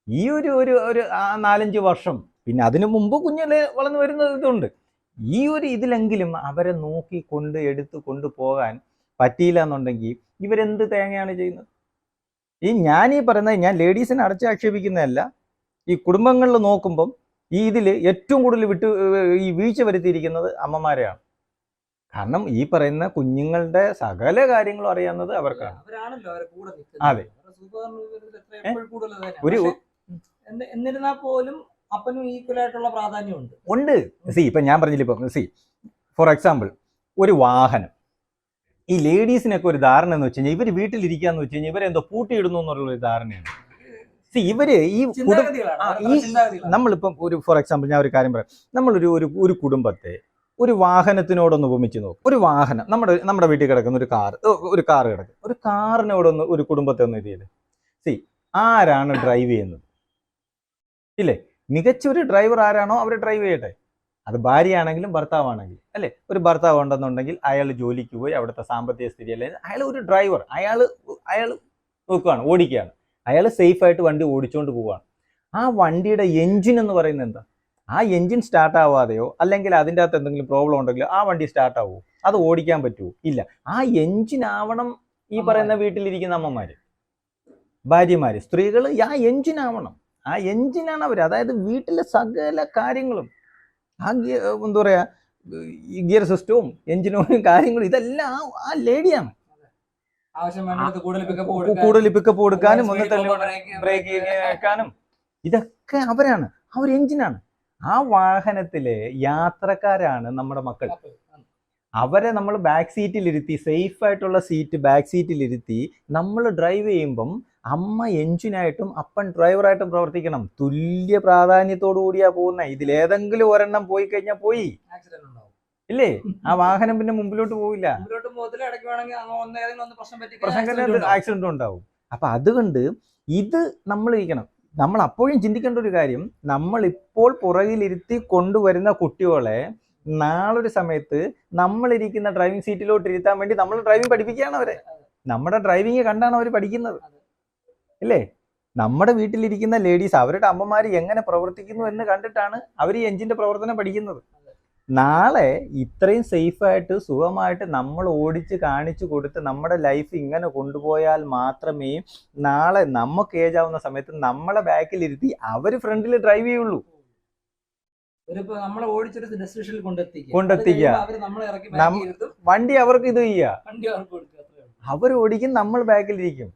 Speaker 1: ഈ ഒരു ഒരു ഒരു നാലഞ്ച് വർഷം പിന്നെ അതിനു മുമ്പ് കുഞ്ഞിലെ വളർന്നു വരുന്ന ഇതുണ്ട്. ഈ ഒരു ഇതിലെങ്കിലും അവരെ നോക്കി കൊണ്ട് എടുത്ത് കൊണ്ടുപോകാൻ പറ്റിയില്ല എന്നുണ്ടെങ്കിൽ ഇവരെന്ത് തേങ്ങയാണ് ചെയ്യുന്നത്? ഈ ഞാൻ ഈ പറയുന്നത് ഞാൻ ലേഡീസിനെ അടച്ചാക്ഷേപിക്കുന്നതല്ല ഈ കുടുംബങ്ങളിൽ നോക്കുമ്പം ഈ ഇതിൽ ഏറ്റവും കൂടുതൽ വിട്ട് ഈ വീഴ്ച വരുത്തിയിരിക്കുന്നത് അമ്മമാരെയാണ്. കാരണം ഈ പറയുന്ന കുഞ്ഞുങ്ങളുടെ സകല കാര്യങ്ങളും അറിയാവുന്നത് അവർക്കാണ്. അതെ. ഒരു
Speaker 2: എന്നിരുന്നാൽ പോലും അപ്പനും ഈക്വൽ ആയിട്ടുള്ള പ്രാധാന്യമുണ്ട്
Speaker 1: ഉണ്ട്. സി ഇപ്പൊ ഞാൻ പറഞ്ഞില്ല ഇപ്പം സി ഫോർ എക്സാമ്പിൾ ഒരു വാഹനം. ഈ ലേഡീസിനൊക്കെ ഒരു ധാരണ എന്ന് വെച്ച് കഴിഞ്ഞാൽ ഇവർ വീട്ടിലിരിക്കാന്ന് വെച്ച് കഴിഞ്ഞാൽ ഇവരെന്തോ പൂട്ടിയിടുന്നു എന്നുള്ള ഒരു ധാരണയാണ്. സി ഇവർ ഈ കുടുംബ ഈ- നമ്മളിപ്പം ഒരു ഫോർ എക്സാമ്പിൾ ഞാൻ ഒരു കാര്യം പറയാം. നമ്മളൊരു ഒരു ഒരു കുടുംബത്തെ ഒരു വാഹനത്തിനോടൊന്ന് ഉപമിച്ച് നോക്കും. ഒരു വാഹനം നമ്മുടെ നമ്മുടെ വീട്ടിൽ കിടക്കുന്ന ഒരു കാർ ഒരു കാർ കിടക്കും. ഒരു കാറിനോടൊന്ന് ഒരു കുടുംബത്തെ ഒന്ന് ഇത് സി ആരാണ് ഡ്രൈവ് ചെയ്യുന്നത്? ഇല്ലേ? മികച്ച ഒരു ഡ്രൈവർ ആരാണോ അവർ ഡ്രൈവ് ചെയ്യട്ടെ. അത് ഭാര്യയാണെങ്കിലും ഭർത്താവാണെങ്കിലും അല്ലെ? ഒരു ഭർത്താവ് ഉണ്ടെന്നുണ്ടെങ്കിൽ അയാൾ ജോലിക്ക് പോയി അവിടുത്തെ സാമ്പത്തിക സ്ഥിതി അല്ലെ? അയാൾ ഒരു ഡ്രൈവർ അയാൾ അയാൾ നോക്കുകയാണ് ഓടിക്കുകയാണ്. അയാൾ സേഫായിട്ട് വണ്ടി ഓടിച്ചുകൊണ്ട് പോവുകയാണ്. ആ വണ്ടിയുടെ എഞ്ചിൻ എന്ന് പറയുന്നത് എന്താ? ആ എൻജിൻ സ്റ്റാർട്ട് ആവാതെയോ അല്ലെങ്കിൽ അതിന്റെ അകത്ത് എന്തെങ്കിലും പ്രോബ്ലം ഉണ്ടെങ്കിലോ ആ വണ്ടി സ്റ്റാർട്ട് ആവുമോ അത് ഓടിക്കാൻ പറ്റുമോ ഇല്ല. ആ എൻജിൻ ആവണം ഈ പറയുന്ന വീട്ടിലിരിക്കുന്ന അമ്മമാര്. ഭാര്യമാര്. സ്ത്രീകൾ ആ എൻജിൻ ആവണം. ആ എൻജിനാണ് അവർ അതായത് വീട്ടിലെ സകല കാര്യങ്ങളും. ആ എന്താ പറയാ ഈ ഗിയർ സിസ്റ്റവും എഞ്ചിനും കാര്യങ്ങളും ഇതെല്ലാം ആ- ലേഡിയാണ്
Speaker 2: കൂടുതൽ പിക്കപ്പ്
Speaker 1: കൊടുക്കാനും ഒന്ന് ബ്രേക്ക് വെക്കാനും ഇതൊക്കെ അവരാണ്. അവർ എഞ്ചിനാണ് ആ വാഹനത്തിലെ യാത്രക്കാരാണ് നമ്മുടെ മക്കൾ. അവരെ നമ്മൾ ബാക്ക് സീറ്റിൽ ഇരുത്തി സേഫ് ആയിട്ടുള്ള സീറ്റ് ബാക്ക് സീറ്റിൽ ഇരുത്തി നമ്മൾ ഡ്രൈവ് ചെയ്യുമ്പം അമ്മ എഞ്ചിനായിട്ടും അപ്പൻ ഡ്രൈവറായിട്ടും പ്രവർത്തിക്കണം. തുല്യ പ്രാധാന്യത്തോടു കൂടിയാ പോകുന്നത് ഇതിലേതെങ്കിലും ഒരെണ്ണം പോയി കഴിഞ്ഞാൽ പോയി. ഇല്ലേ? ആ വാഹനം പിന്നെ മുമ്പിലോട്ട് പോവില്ല.
Speaker 2: പ്രശ്നം
Speaker 1: ആക്സിഡന്റ് ഉണ്ടാവും. അപ്പൊ അതുകൊണ്ട് ഇത് നമ്മൾ ഇരിക്കണം. നമ്മൾ അപ്പോഴും ചിന്തിക്കേണ്ട ഒരു കാര്യം നമ്മൾ ഇപ്പോൾ പുറകിലിരുത്തി കൊണ്ടുവരുന്ന കുട്ടികളെ നാളൊരു സമയത്ത് നമ്മൾ ഇരിക്കുന്ന ഡ്രൈവിംഗ് സീറ്റിലോട്ട് ഇരുത്താൻ വേണ്ടി നമ്മൾ ഡ്രൈവിംഗ് പഠിപ്പിക്കുകയാണ് അവരെ. നമ്മുടെ ഡ്രൈവിംഗ് കണ്ടാണ് അവർ പഠിക്കുന്നത്. അല്ലേ നമ്മുടെ വീട്ടിലിരിക്കുന്ന ലേഡീസ് അവരുടെ അമ്മമാർ എങ്ങനെ പ്രവർത്തിക്കുന്നു എന്ന് കണ്ടിട്ടാണ് അവർ ഈ എഞ്ചിന്റെ പ്രവർത്തനം പഠിക്കുന്നത്. നാളെ ഇത്രയും സേഫായിട്ട് സുഖമായിട്ട് നമ്മൾ ഓടിച്ച് കാണിച്ചു കൊടുത്ത് നമ്മുടെ ലൈഫ് ഇങ്ങനെ കൊണ്ടുപോയാൽ മാത്രമേ നാളെ നമുക്ക് ഏജ് ആവുന്ന സമയത്ത് നമ്മളെ ബാക്കിലിരുത്തി അവർ ഫ്രണ്ടിൽ ഡ്രൈവ് ചെയ്യുള്ളൂ.
Speaker 2: നമ്മളെ ഡെസ്റ്റിനേഷനിൽ കൊണ്ടെത്തിക്കുക.
Speaker 1: കൊണ്ടെത്തിക്കുക. വണ്ടി അവർക്ക് ഇത് ചെയ്യുക
Speaker 2: കൊടുക്കുക
Speaker 1: അവർ ഓടിക്കും നമ്മൾ ബാക്കിലിരിക്കും.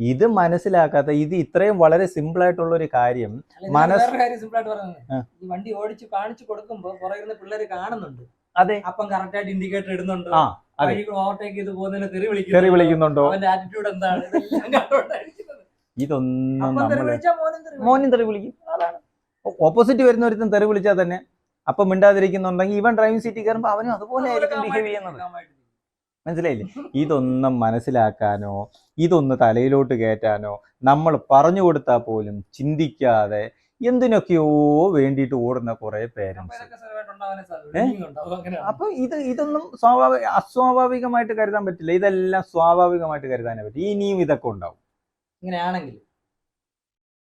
Speaker 1: ഇത് മനസ്സിലാക്കാത്ത ഇത് ഇത്രയും വളരെ സിമ്പിൾ ആയിട്ടുള്ള ഒരു കാര്യം മനസ്സ്-
Speaker 2: കാര്യം സിമ്പിൾ ആയിട്ട് പറയുന്നത്. വണ്ടി ഓടിച്ച് കാണിച്ചു കൊടുക്കുമ്പോ പുറകിരുന്ന് പിള്ളേര് കാണുന്നുണ്ട്.
Speaker 1: അതെ.
Speaker 2: അപ്പം കറക്റ്റ് ആയിട്ട് ഇൻഡിക്കേറ്റർ ഇടുന്നുണ്ട്?
Speaker 1: ആ.
Speaker 2: ഓവർടേക്ക് ചെയ്ത് പോകുന്നതിന് തെറി
Speaker 1: തെറി വിളിക്കുന്നുണ്ടോ?
Speaker 2: അവന്റെ ആറ്റിറ്റ്യൂഡ് എന്താണ്?
Speaker 1: ഇതൊന്നും
Speaker 2: മോനും തെറി വിളിക്കും.
Speaker 1: അതാണ്. ഓപ്പോസിറ്റ് വരുന്ന ഒരുത്തും തെറി വിളിച്ചാൽ തന്നെ അപ്പം മിണ്ടാതിരിക്കുന്നുണ്ടെങ്കിൽ ഇവൻ ഡ്രൈവിംഗ് സീറ്റിൽ കയറുമ്പോൾ അവനും അതുപോലെ ആയിരിക്കും ബിഹേവ് ചെയ്യുന്നത്. മനസ്സിലായില്ലേ? ഇതൊന്നും മനസ്സിലാക്കാനോ ഇതൊന്ന് തലയിലോട്ട് കയറ്റാനോ നമ്മൾ പറഞ്ഞു കൊടുത്താൽ പോലും ചിന്തിക്കാതെ എന്തിനൊക്കെയോ വേണ്ടിയിട്ട് ഓടുന്ന കുറെ പേരൻസ്. അപ്പൊ ഇത് ഇതൊന്നും സ്വാഭാവിക അസ്വാഭാവികമായിട്ട് കരുതാൻ പറ്റില്ല. ഇതെല്ലാം സ്വാഭാവികമായിട്ട് കരുതാനേ പറ്റില്ല ഇനിയും ഇതൊക്കെ ഉണ്ടാവും.
Speaker 2: ഇങ്ങനെയാണെങ്കിൽ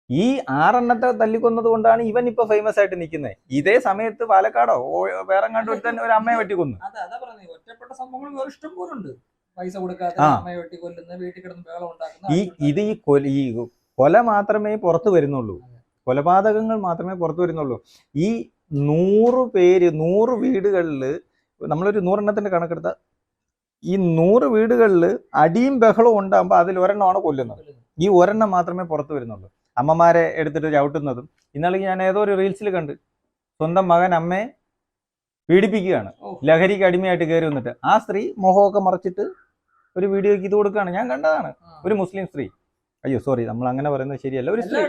Speaker 1: ഈ ആറെണ്ണത്തെ തല്ലിക്കൊന്നത് കൊണ്ടാണ് ഇവൻ ഇപ്പൊ ഫേമസ് ആയിട്ട് നിൽക്കുന്നത് ഇതേ സമയത്ത് പാലക്കാടോ വേറെ കണ്ടു തന്നെ ഒരു അമ്മയെ വെട്ടിക്കൊന്നു.
Speaker 2: ഒറ്റപ്പെട്ട സംഭവങ്ങൾ ഇഷ്ടം പോലെ ഉണ്ട്. പൈസ
Speaker 1: കൊടുക്കാതെ
Speaker 2: അമ്മയെ വീട്ടിൽ കിടന്ന് ബഹളം
Speaker 1: ഈ
Speaker 2: ഉണ്ടാക്കുന്ന
Speaker 1: ഇത് ഈ കൊല ഈ കൊല മാത്രമേ പുറത്തു വരുന്നുള്ളൂ. കൊലപാതകങ്ങൾ മാത്രമേ പുറത്തു വരുന്നുള്ളൂ. ഈ നൂറ് പേര് നൂറ് വീടുകളിൽ നമ്മളൊരു നൂറെണ്ണത്തിന്റെ കണക്കെടുത്ത ഈ നൂറ് വീടുകളിൽ അടിയും ബഹളവും ഉണ്ടാകുമ്പോൾ അതിൽ ഒരെണ്ണമാണ് കൊല്ലുന്നത്. ഈ ഒരെണ്ണം മാത്രമേ പുറത്തു വരുന്നുള്ളൂ. അമ്മമാരെ എടുത്തിട്ട് ചവിട്ടുന്നതും. ഇന്നാളെ ഞാൻ ഏതോ ഒരു റീൽസിൽ കണ്ട് സ്വന്തം മകൻ അമ്മയെ പീഡിപ്പിക്കുകയാണ്. ലഹരിക്ക് അടിമയായിട്ട് കയറി വന്നിട്ട്. ആ സ്ത്രീ മുഖമൊക്കെ മറച്ചിട്ട് ഒരു വീഡിയോക്ക് ഇത് കൊടുക്കുകയാണ്. ഞാൻ കണ്ടതാണ്. ഒരു മുസ്ലിം സ്ത്രീ. അയ്യോ സോറി നമ്മൾ അങ്ങനെ പറയുന്നത് ശരിയല്ല. ഒരു സ്ത്രീ.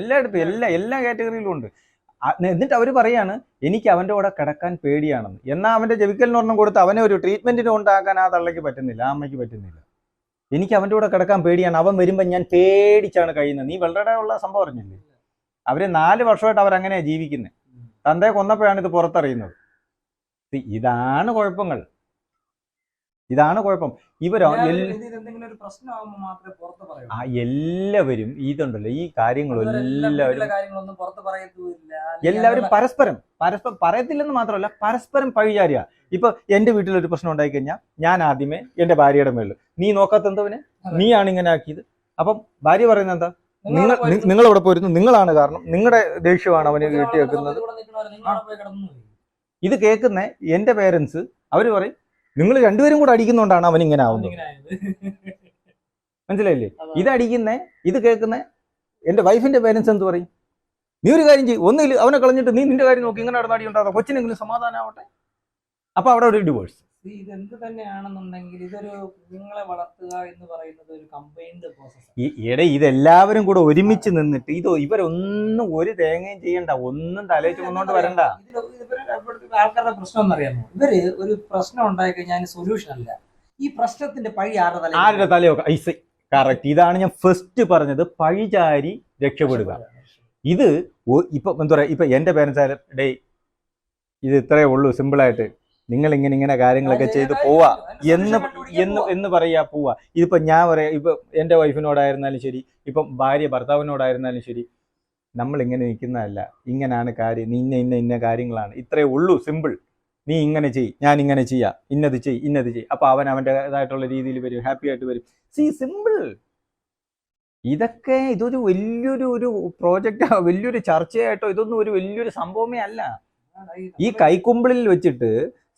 Speaker 2: എല്ലായിടത്തും.
Speaker 1: എല്ലാ എല്ലാ കാറ്റഗറിയിലും ഉണ്ട്. എന്നിട്ട് അവർ പറയാണ് എനിക്ക് അവന്റെ കൂടെ കിടക്കാൻ പേടിയാണെന്ന്. എന്നാൽ അവന്റെ ജവിക്കലിന് ഒരെണ്ണം കൊടുത്ത് അവനെ ഒരു ട്രീറ്റ്മെന്റിന് കൊണ്ടാക്കാൻ ആ തള്ളയ്ക്ക് പറ്റുന്നില്ല ആ അമ്മയ്ക്ക് പറ്റുന്നില്ല. എനിക്ക് അവന്റെ കൂടെ കിടക്കാൻ പേടിയാണ്. അവൻ വരുമ്പോൾ ഞാൻ പേടിച്ചാണ് കഴിയുന്നത്. നീ വളരെ ഉള്ള സംഭവം അറിഞ്ഞില്ലേ? അവർ നാല് വർഷമായിട്ട് അവരങ്ങനെയാണ് ജീവിക്കുന്നത് തന്തയെ കൊന്നപ്പോഴാണ് ഇത് പുറത്തറിയുന്നത്. ഇതാണ് കുഴപ്പങ്ങൾ. ഇതാണ് കുഴപ്പം. ഇവരോ ആ എല്ലാവരും ഇതുണ്ടല്ലോ ഈ കാര്യങ്ങളും എല്ലാവരും എല്ലാവരും പരസ്പരം പരസ്പരം പറയത്തില്ലെന്ന് മാത്രമല്ല പരസ്പരം പഴിചാരുക. ഇപ്പൊ എന്റെ വീട്ടിലൊരു പ്രശ്നം ഉണ്ടായി കഴിഞ്ഞാൽ ഞാൻ ആദ്യമേ എന്റെ ഭാര്യയുടെ മേളിൽ നീ നോക്കാത്ത എന്തവന്. നീയാണ് ഇങ്ങനെ ആക്കിയത്? അപ്പം ഭാര്യ പറയുന്നത് എന്താ? നിങ്ങൾ നിങ്ങൾ ഇവിടെ പോയിരുന്നു നിങ്ങളാണ് കാരണം നിങ്ങളുടെ ദേഷ്യമാണ് അവന്
Speaker 2: നിങ്ങളവിടെ
Speaker 1: കെട്ടി വെക്കുന്നത്.
Speaker 2: ഇവിടെ നിൽക്കണവരെ നിങ്ങളവിടെ പോയി കിടന്നു പോയി.
Speaker 1: ഇത് കേൾക്കുന്ന എന്റെ പേരൻസ് അവർ പറയും നിങ്ങൾ രണ്ടുപേരും കൂടെ അടിക്കുന്നോണ്ടാണ് അവൻ ഇങ്ങനെ ആവുന്നത്. മനസ്സിലായില്ലേ? ഇത് അടിക്കുന്നേ ഇത് കേൾക്കുന്നേ. എന്റെ വൈഫിന്റെ പേരൻസ് എന്ത് പറയും? നീ ഒരു കാര്യം ചെയ്യും ഒന്നില്ല അവനെ കളഞ്ഞിട്ട് നീ നിന്റെ കാര്യം നോക്കി ഇങ്ങനെ നടന്നാടി ഉണ്ടാകാം കൊച്ചിനെങ്കിലും സമാധാനമാവട്ടെ അപ്പൊ അവിടെ ഒരു ഡിവോഴ്സ്
Speaker 2: ഇത് എന്ത് തന്നെയാണെന്നുണ്ടെങ്കിൽ ഇതൊരു കുഞ്ഞുങ്ങളെ വളർത്തുക എന്ന് പറയുന്നത് ഒരു കമ്പൈൻഡ് പ്രോസസ്
Speaker 1: ഈ എടെ ഇതെല്ലാവരും കൂടെ ഒരുമിച്ച് നിന്നിട്ട് ഇത് ഇവരൊന്നും ഒരു തേങ്ങയും ചെയ്യണ്ട ഒന്നും തലേ മുന്നോട്ട് വരണ്ട.
Speaker 2: ആൾക്കാരുടെ പ്രശ്നം എന്നറിയാമോ? ഇവർ ഒരു പ്രശ്നം ഉണ്ടായി കഴിഞ്ഞാൽ സൊല്യൂഷൻ അല്ല. ഈ പ്രശ്നത്തിന്റെ പഴി ആരുടെ തല
Speaker 1: ആരുടെ ഐസ് കറക്റ്റ് ഇതാണ് ഞാൻ ഫസ്റ്റ് പറഞ്ഞത് പഴിചാരി രക്ഷപ്പെടുക. ഇത് ഇപ്പൊ എന്താ പറയാ ഇപ്പൊ എന്റെ പേരൻസ് ഡേ ഇത് ഇത്രയേ ഉള്ളൂ സിമ്പിളായിട്ട് നിങ്ങൾ ഇങ്ങനെ ഇങ്ങനെ കാര്യങ്ങളൊക്കെ ചെയ്ത് പോവാ. എന്ന് എന്ന് എന്ന് പറയാ പോവാ. ഇതിപ്പോ ഞാൻ പറയാ ഇപ്പൊ എന്റെ വൈഫിനോടായിരുന്നാലും ശരി ഇപ്പം ഭാര്യ ഭർത്താവിനോടായിരുന്നാലും ശരി നമ്മൾ ഇങ്ങനെ നിൽക്കുന്നതല്ല ഇങ്ങനെയാണ് കാര്യം നീ ഇന്ന ഇന്ന ഇന്ന കാര്യങ്ങളാണ്. ഇത്രേ ഉള്ളൂ സിമ്പിൾ. നീ ഇങ്ങനെ ചെയ് ഞാൻ ഇങ്ങനെ ചെയ്യാം. ഇന്നത് ചെയ് ഇന്നത് ചെയ് അപ്പൊ അവൻ അവന്റെതായിട്ടുള്ള രീതിയിൽ വരും ഹാപ്പി ആയിട്ട് വരും. സി സിമ്പിൾ. ഇതൊക്കെ ഇതൊരു വലിയൊരു ഒരു പ്രോജക്റ്റ് വലിയൊരു ചർച്ചയായിട്ടോ ഇതൊന്നും ഒരു വലിയൊരു സംഭവമേ അല്ല. ഈ കൈക്കുമ്പിളിൽ വെച്ചിട്ട്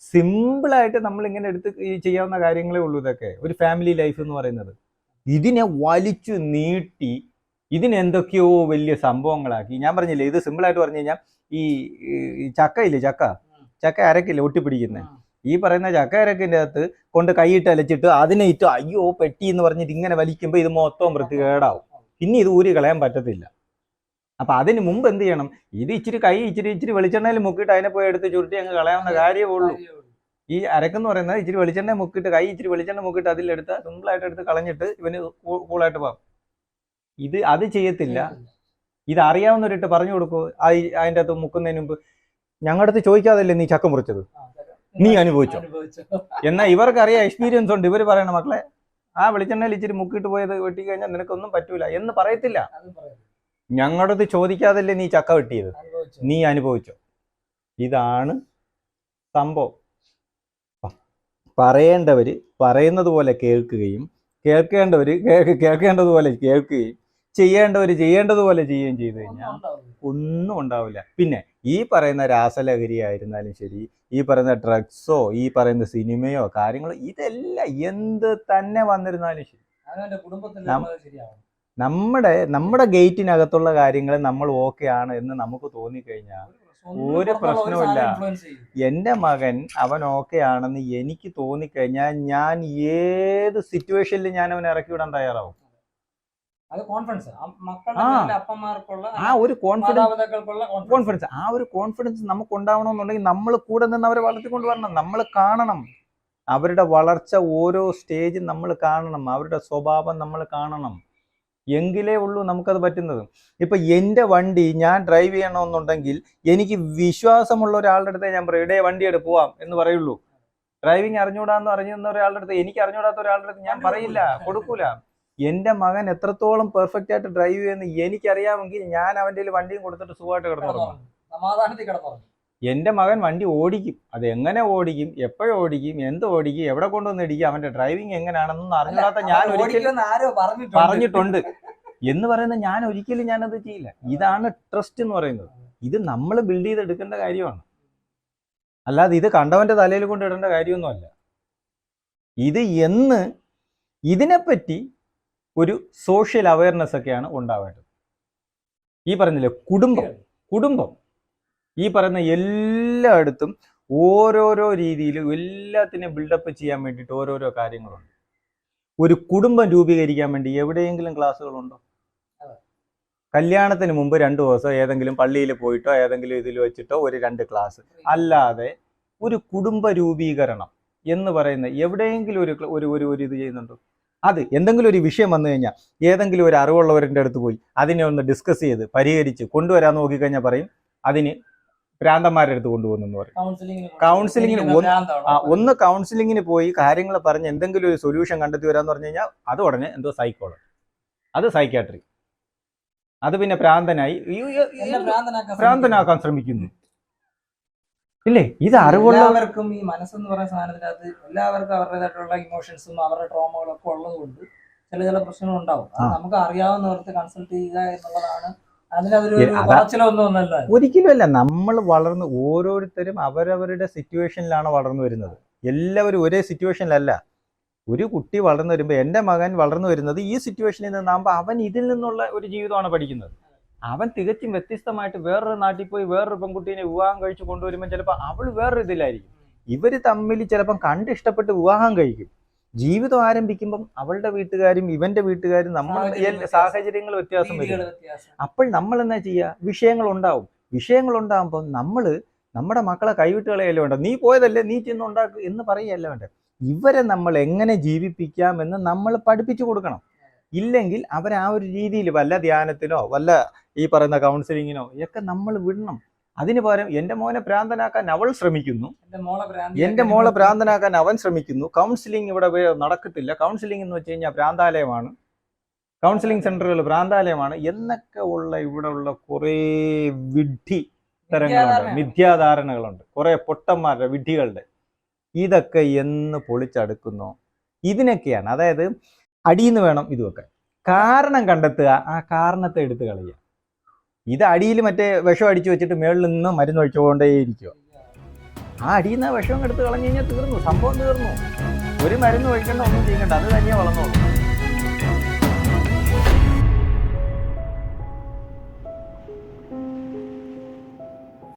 Speaker 1: സിമ്പിൾ ആയിട്ട് നമ്മൾ ഇങ്ങനെ എടുത്ത് ഈ ചെയ്യാവുന്ന കാര്യങ്ങളേ ഉള്ളൂ ഇതൊക്കെ. ഒരു ഫാമിലി ലൈഫ് എന്ന് പറയുന്നത്. ഇതിനെ വലിച്ചു നീട്ടി ഇതിനെന്തൊക്കെയോ വലിയ സംഭവങ്ങളാക്കി. ഞാൻ പറഞ്ഞില്ലേ ഇത് സിമ്പിൾ ആയിട്ട് പറഞ്ഞു കഴിഞ്ഞാൽ ഈ ഈ ചക്ക ഇല്ലേ ചക്ക? ചക്ക അരക്കില്ലേ ഒട്ടിപ്പിടിക്കുന്നത് ഈ പറയുന്ന ചക്ക അരക്കിന്റെ അകത്ത് കൊണ്ട് കൈയിട്ട് അലച്ചിട്ട് അതിനെ ഇട്ട് അയ്യോ പെട്ടി എന്ന് പറഞ്ഞിട്ട് ഇങ്ങനെ വലിക്കുമ്പോൾ ഇത് മൊത്തം വൃത്തികേടാവും. പിന്നെ ഇത് ഊരി കളയാൻ പറ്റത്തില്ല. അപ്പൊ അതിന് മുമ്പ് എന്ത് ചെയ്യണം? ഇത് ഇച്ചിരി കൈ ഇച്ചിരി ഇച്ചിരി വെളിച്ചെണ്ണയിൽ മുക്കിയിട്ട് അതിനെ പോയി എടുത്ത് ചുരുട്ടി അങ്ങ് കളയാവുന്ന കാര്യമേ ഉള്ളൂ. ഈ അരക്കെന്ന് പറയുന്നത് ഇച്ചിരി വെളിച്ചെണ്ണ മുക്കിയിട്ട് കൈ ഇച്ചിരി വെളിച്ചെണ്ണ മുക്കിയിട്ട് അതിലെടുത്ത് സിമ്പിളായിട്ട് എടുത്ത് കളഞ്ഞിട്ട് ഇവന് കൂളായിട്ട് പോകാം. ഇത് അത് ചെയ്യത്തില്ല. ഇത് അറിയാവുന്നവരിട്ട് പറഞ്ഞു കൊടുക്കൂ. അതിന്റെ അകത്ത് മുക്കുന്നതിന് മുമ്പ് ഞങ്ങളുടെ അടുത്ത് ചോദിക്കാതല്ലേ നീ ചക്ക മുറിച്ചത്? നീ അനുഭവിച്ചോ? എന്നാൽ ഇവർക്ക് അറിയാം എക്സ്പീരിയൻസ് ഉണ്ട്. ഇവർ പറയണ മക്കളെ ആ വെളിച്ചെണ്ണയിൽ ഇച്ചിരി മുക്കിയിട്ട് പോയത് വെട്ടിക്കഴിഞ്ഞാൽ നിനക്കൊന്നും പറ്റൂല. എന്ന് പറയത്തില്ല. ഞങ്ങളുടെ അടുത്ത് ചോദിക്കാതല്ലേ നീ ചക്ക വെട്ടിയത്? നീ അനുഭവിച്ചോ? ഇതാണ് സംഭവം. പറയേണ്ടവര് പറയുന്നത് പോലെ കേൾക്കുകയും കേൾക്കേണ്ടവര് കേ- കേൾക്കേണ്ടതുപോലെ കേൾക്കുകയും ചെയ്യേണ്ടവര് ചെയ്യേണ്ടതുപോലെ ചെയ്യുകയും ചെയ്തു കഴിഞ്ഞാൽ ഒന്നും ഉണ്ടാവില്ല. പിന്നെ ഈ പറയുന്ന രാസലഹരി ആയിരുന്നാലും ശരി ഈ പറയുന്ന ഡ്രഗ്സോ ഈ പറയുന്ന സിനിമയോ കാര്യങ്ങളോ ഇതെല്ലാം എന്ത് തന്നെ വന്നിരുന്നാലും ശരി.
Speaker 2: കുടുംബത്തിൽ
Speaker 1: നമ്മുടെ നമ്മുടെ ഗേറ്റിനകത്തുള്ള കാര്യങ്ങൾ നമ്മൾ ഓക്കെ ആണ് എന്ന് നമുക്ക് തോന്നിക്കഴിഞ്ഞാൽ ഒരു പ്രശ്നവുമില്ല. എന്റെ മകൻ അവൻ ഓക്കെ ആണെന്ന് എനിക്ക് തോന്നിക്കഴിഞ്ഞാൽ ഞാൻ ഏത് സിറ്റുവേഷനിൽ ഞാൻ അവനെ ഇറക്കി വിടാൻ തയ്യാറാവും. ആ. ഒരു കോൺഫിഡൻസ്
Speaker 2: കോൺഫിഡൻസ്
Speaker 1: ആ ഒരു കോൺഫിഡൻസ് നമുക്ക് ഉണ്ടാവണമെന്നുണ്ടെങ്കിൽ നമ്മൾ കൂടെ നിന്ന് അവരെ വളർത്തിക്കൊണ്ട് വരണം. നമ്മൾ കാണണം. അവരുടെ വളർച്ച ഓരോ സ്റ്റേജും നമ്മൾ കാണണം. അവരുടെ സ്വഭാവം നമ്മൾ കാണണം. എങ്കിലേ ഉള്ളൂ നമുക്കത് പറ്റുന്നത്. ഇപ്പൊ എന്റെ വണ്ടി ഞാൻ ഡ്രൈവ് ചെയ്യണമെന്നുണ്ടെങ്കിൽ എനിക്ക് വിശ്വാസമുള്ള ഒരാളുടെ അടുത്തേ ഞാൻ പറയും ഇടേ വണ്ടി എടുത്ത് പോവാം എന്ന് പറയുള്ളൂ. ഡ്രൈവിംഗ് അറിഞ്ഞൂടാന്ന് അറിഞ്ഞിരുന്ന ഒരാളുടെ അടുത്ത് എനിക്ക് അറിഞ്ഞൂടാത്ത ഒരാളുടെ അടുത്ത് ഞാൻ പറയില്ല കൊടുക്കൂല. എന്റെ മകൻ എത്രത്തോളം പെർഫെക്റ്റ് ആയിട്ട് ഡ്രൈവ് ചെയ്യുമെന്ന് എനിക്കറിയാമെങ്കിൽ ഞാൻ അവന്റെ വണ്ടിയും കൊടുത്തിട്ട് സുഖമായിട്ട് കിടന്നുറങ്ങും.
Speaker 2: സമാധാനത്തിൽ കിടന്നുറങ്ങും.
Speaker 1: എന്റെ മകൻ വണ്ടി ഓടിക്കും. അത് എങ്ങനെ ഓടിക്കും? എപ്പോഴും ഓടിക്കും? എന്ത് ഓടിക്കും? എവിടെ കൊണ്ടുവന്ന് ഇടിക്കും? അവന്റെ ഡ്രൈവിംഗ് എങ്ങനെയാണെന്നൊന്നും അറിഞ്ഞൂടാത്ത ഞാൻ ഒരിക്കലും
Speaker 2: പറഞ്ഞിട്ടുണ്ട്.
Speaker 1: പറഞ്ഞിട്ടുണ്ട്. എന്ന് പറയുന്ന ഞാൻ ഒരിക്കലും ഞാനത് ചെയ്യില്ല. ഇതാണ് ട്രസ്റ്റ് എന്ന് പറയുന്നത്. ഇത് നമ്മൾ ബിൽഡ് ചെയ്തെടുക്കേണ്ട കാര്യമാണ്. അല്ലാതെ ഇത് കണ്ടവന്റെ തലയിൽ കൊണ്ട് ഇടേണ്ട കാര്യമൊന്നുമല്ല. ഇത് എന്ന് ഇതിനെപ്പറ്റി ഒരു സോഷ്യൽ അവയർനെസ് ഒക്കെയാണ് ഉണ്ടാവേണ്ടത്. ഈ പറഞ്ഞില്ലേ കുടുംബം. കുടുംബം. ഈ പറയുന്ന എല്ലായിടത്തും ഓരോരോ രീതിയിൽ എല്ലാത്തിനെയും ബിൽഡപ്പ് ചെയ്യാൻ വേണ്ടിയിട്ട് ഓരോരോ കാര്യങ്ങളുണ്ട്. ഒരു കുടുംബം രൂപീകരിക്കാൻ വേണ്ടി എവിടെയെങ്കിലും ക്ലാസ്സുകളുണ്ടോ? കല്യാണത്തിന് മുമ്പ് രണ്ട് ദിവസം ഏതെങ്കിലും പള്ളിയിൽ പോയിട്ടോ ഏതെങ്കിലും ഇതിൽ വെച്ചിട്ടോ ഒരു രണ്ട് ക്ലാസ് അല്ലാതെ ഒരു കുടുംബ രൂപീകരണം എന്ന് പറയുന്ന എവിടെയെങ്കിലും ഒരു ഒരു ഒരു ഒരു ഇത് ചെയ്യുന്നുണ്ടോ? അത് എന്തെങ്കിലും ഒരു വിഷയം വന്നു കഴിഞ്ഞാൽ ഏതെങ്കിലും ഒരു അറിവുള്ളവരുടെ അടുത്ത് പോയി അതിനെ ഒന്ന് ഡിസ്കസ് ചെയ്ത് പരിഹരിച്ച് കൊണ്ടുവരാൻ നോക്കിക്കഴിഞ്ഞാൽ പറയും അതിന് ഭ്രാന്തന്മാരുടെ അടുത്ത് കൊണ്ടുപോകുന്നു പറയും. കൗൺസിലിങ്ങിന് ഒന്ന് കൗൺസിലിങ്ങിന് പോയി കാര്യങ്ങൾ പറഞ്ഞ് എന്തെങ്കിലും ഒരു സൊല്യൂഷൻ കണ്ടെത്തി വരാന്ന് പറഞ്ഞു കഴിഞ്ഞാൽ അത് ഉടനെ എന്തോ സൈക്കോളജി അത് സൈക്കാട്രി അത് പിന്നെ ഭ്രാന്തനായി ഭ്രാന്തനാക്കാൻ ശ്രമിക്കുന്നു. ഇല്ലേ? ഇത്
Speaker 2: അറിവുള്ളവർക്കും ഈ മനസ്സെന്ന് പറയുന്ന സാധനത്തിനകത്ത് എല്ലാവർക്കും അവരുടേതായിട്ടുള്ള ഇമോഷൻസും അവരുടെ ട്രോമകളും ഒക്കെ ഉള്ളത് കൊണ്ട് ചില ചില പ്രശ്നങ്ങൾ ഉണ്ടാവും. നമുക്ക് അറിയാവുന്നവർക്ക് കൺസൾട്ട് ചെയ്യുക എന്നുള്ളതാണ്
Speaker 1: ഒരിക്കലും അല്ല നമ്മൾ വളർന്ന് ഓരോരുത്തരും അവരവരുടെ സിറ്റുവേഷനിലാണ് വളർന്നു വരുന്നത്. എല്ലാവരും ഒരേ സിറ്റുവേഷനിലല്ല ഒരു കുട്ടി വളർന്നു വരുമ്പോൾ എന്റെ മകൻ വളർന്നു വരുന്നത് ഈ സിറ്റുവേഷനിൽ നിന്നാകുമ്പോൾ അവൻ ഇതിൽ നിന്നുള്ള ഒരു ജീവിതമാണ് പഠിക്കുന്നത്. അവൻ തികച്ചും വ്യത്യസ്തമായിട്ട് വേറൊരു നാട്ടിൽ പോയി വേറൊരു പെൺകുട്ടീനെ വിവാഹം കഴിച്ച് കൊണ്ടുവരുമ്പോൾ ചിലപ്പോൾ അവൾ വേറൊരു ഇതിലായിരിക്കും. ഇവർ തമ്മിൽ ചിലപ്പം കണ്ടിഷ്ടപ്പെട്ട് വിവാഹം കഴിക്കും. ജീവിതം ആരംഭിക്കുമ്പം അവളുടെ വീട്ടുകാരും ഇവന്റെ വീട്ടുകാരും നമ്മൾ
Speaker 2: സാഹചര്യങ്ങൾ
Speaker 1: വ്യത്യാസം. വരും. അപ്പോൾ നമ്മൾ എന്താ ചെയ്യുക? വിഷയങ്ങൾ ഉണ്ടാവും വിഷയങ്ങൾ ഉണ്ടാകുമ്പോൾ നമ്മൾ നമ്മുടെ മക്കളെ കൈവിട്ട് കളയല്ലേ വേണ്ട നീ പോയതല്ലേ? നീ ചെന്ന് ഉണ്ടാക്കുക എന്ന് പറയുകയല്ല വേണ്ട ഇവരെ നമ്മൾ എങ്ങനെ ജീവിപ്പിക്കാമെന്ന് നമ്മൾ പഠിപ്പിച്ചു കൊടുക്കണം. ഇല്ലെങ്കിൽ അവർ ആ ഒരു രീതിയിൽ വല്ല ധ്യാനത്തിനോ വല്ല ഈ പറയുന്ന കൗൺസിലിങ്ങിനോ ഒക്കെ നമ്മൾ വിടണം. അതിന് പകരം എന്റെ മോനെ ഭ്രാന്തനാക്കാൻ അവൾ ശ്രമിക്കുന്നു.
Speaker 2: എന്റെ മോളെ
Speaker 1: ഭ്രാന്തനാക്കാൻ അവൻ ശ്രമിക്കുന്നു. കൗൺസിലിംഗ് ഇവിടെ നടക്കത്തില്ല. കൗൺസിലിംഗ് എന്ന് വെച്ച് കഴിഞ്ഞാൽ ഭ്രാന്താലയമാണ് കൗൺസിലിംഗ് സെന്ററുകൾ ഭ്രാന്താലയമാണ് എന്നൊക്കെ ഉള്ള ഇവിടെ ഉള്ള കുറേ വിഡ്ഢി തരങ്ങളുണ്ട്. മിഥ്യാധാരണകളുണ്ട് കുറേ പൊട്ടന്മാരുടെ വിഡ്ഢികളുടെ. ഇതൊക്കെ എന്ന് പൊളിച്ചടുക്കുന്നു. ഇതിനൊക്കെയാണ്. അതായത് അടിയിൽ നിന്ന് വേണം ഇതുമൊക്കെ കാരണം കണ്ടെത്തുക. ആ കാരണത്തെ എടുത്തു കളയുക. ഇത് അടിയിൽ മറ്റേ വിഷം അടിച്ചു വെച്ചിട്ട് മേളിൽ നിന്ന് മരുന്ന് ഒഴിച്ചുകൊണ്ടേയിരിക്കുക ആ അടിയിൽ നിന്ന് വിഷം എടുത്ത് കളഞ്ഞു കഴിഞ്ഞാൽ തീർന്നു സംഭവം തീർന്നു. ഒരു മരുന്ന് ഒഴിക്കേണ്ട ഒന്നും ചെയ്യണ്ട അത് തന്നെയാണ് വളർന്നോളൂ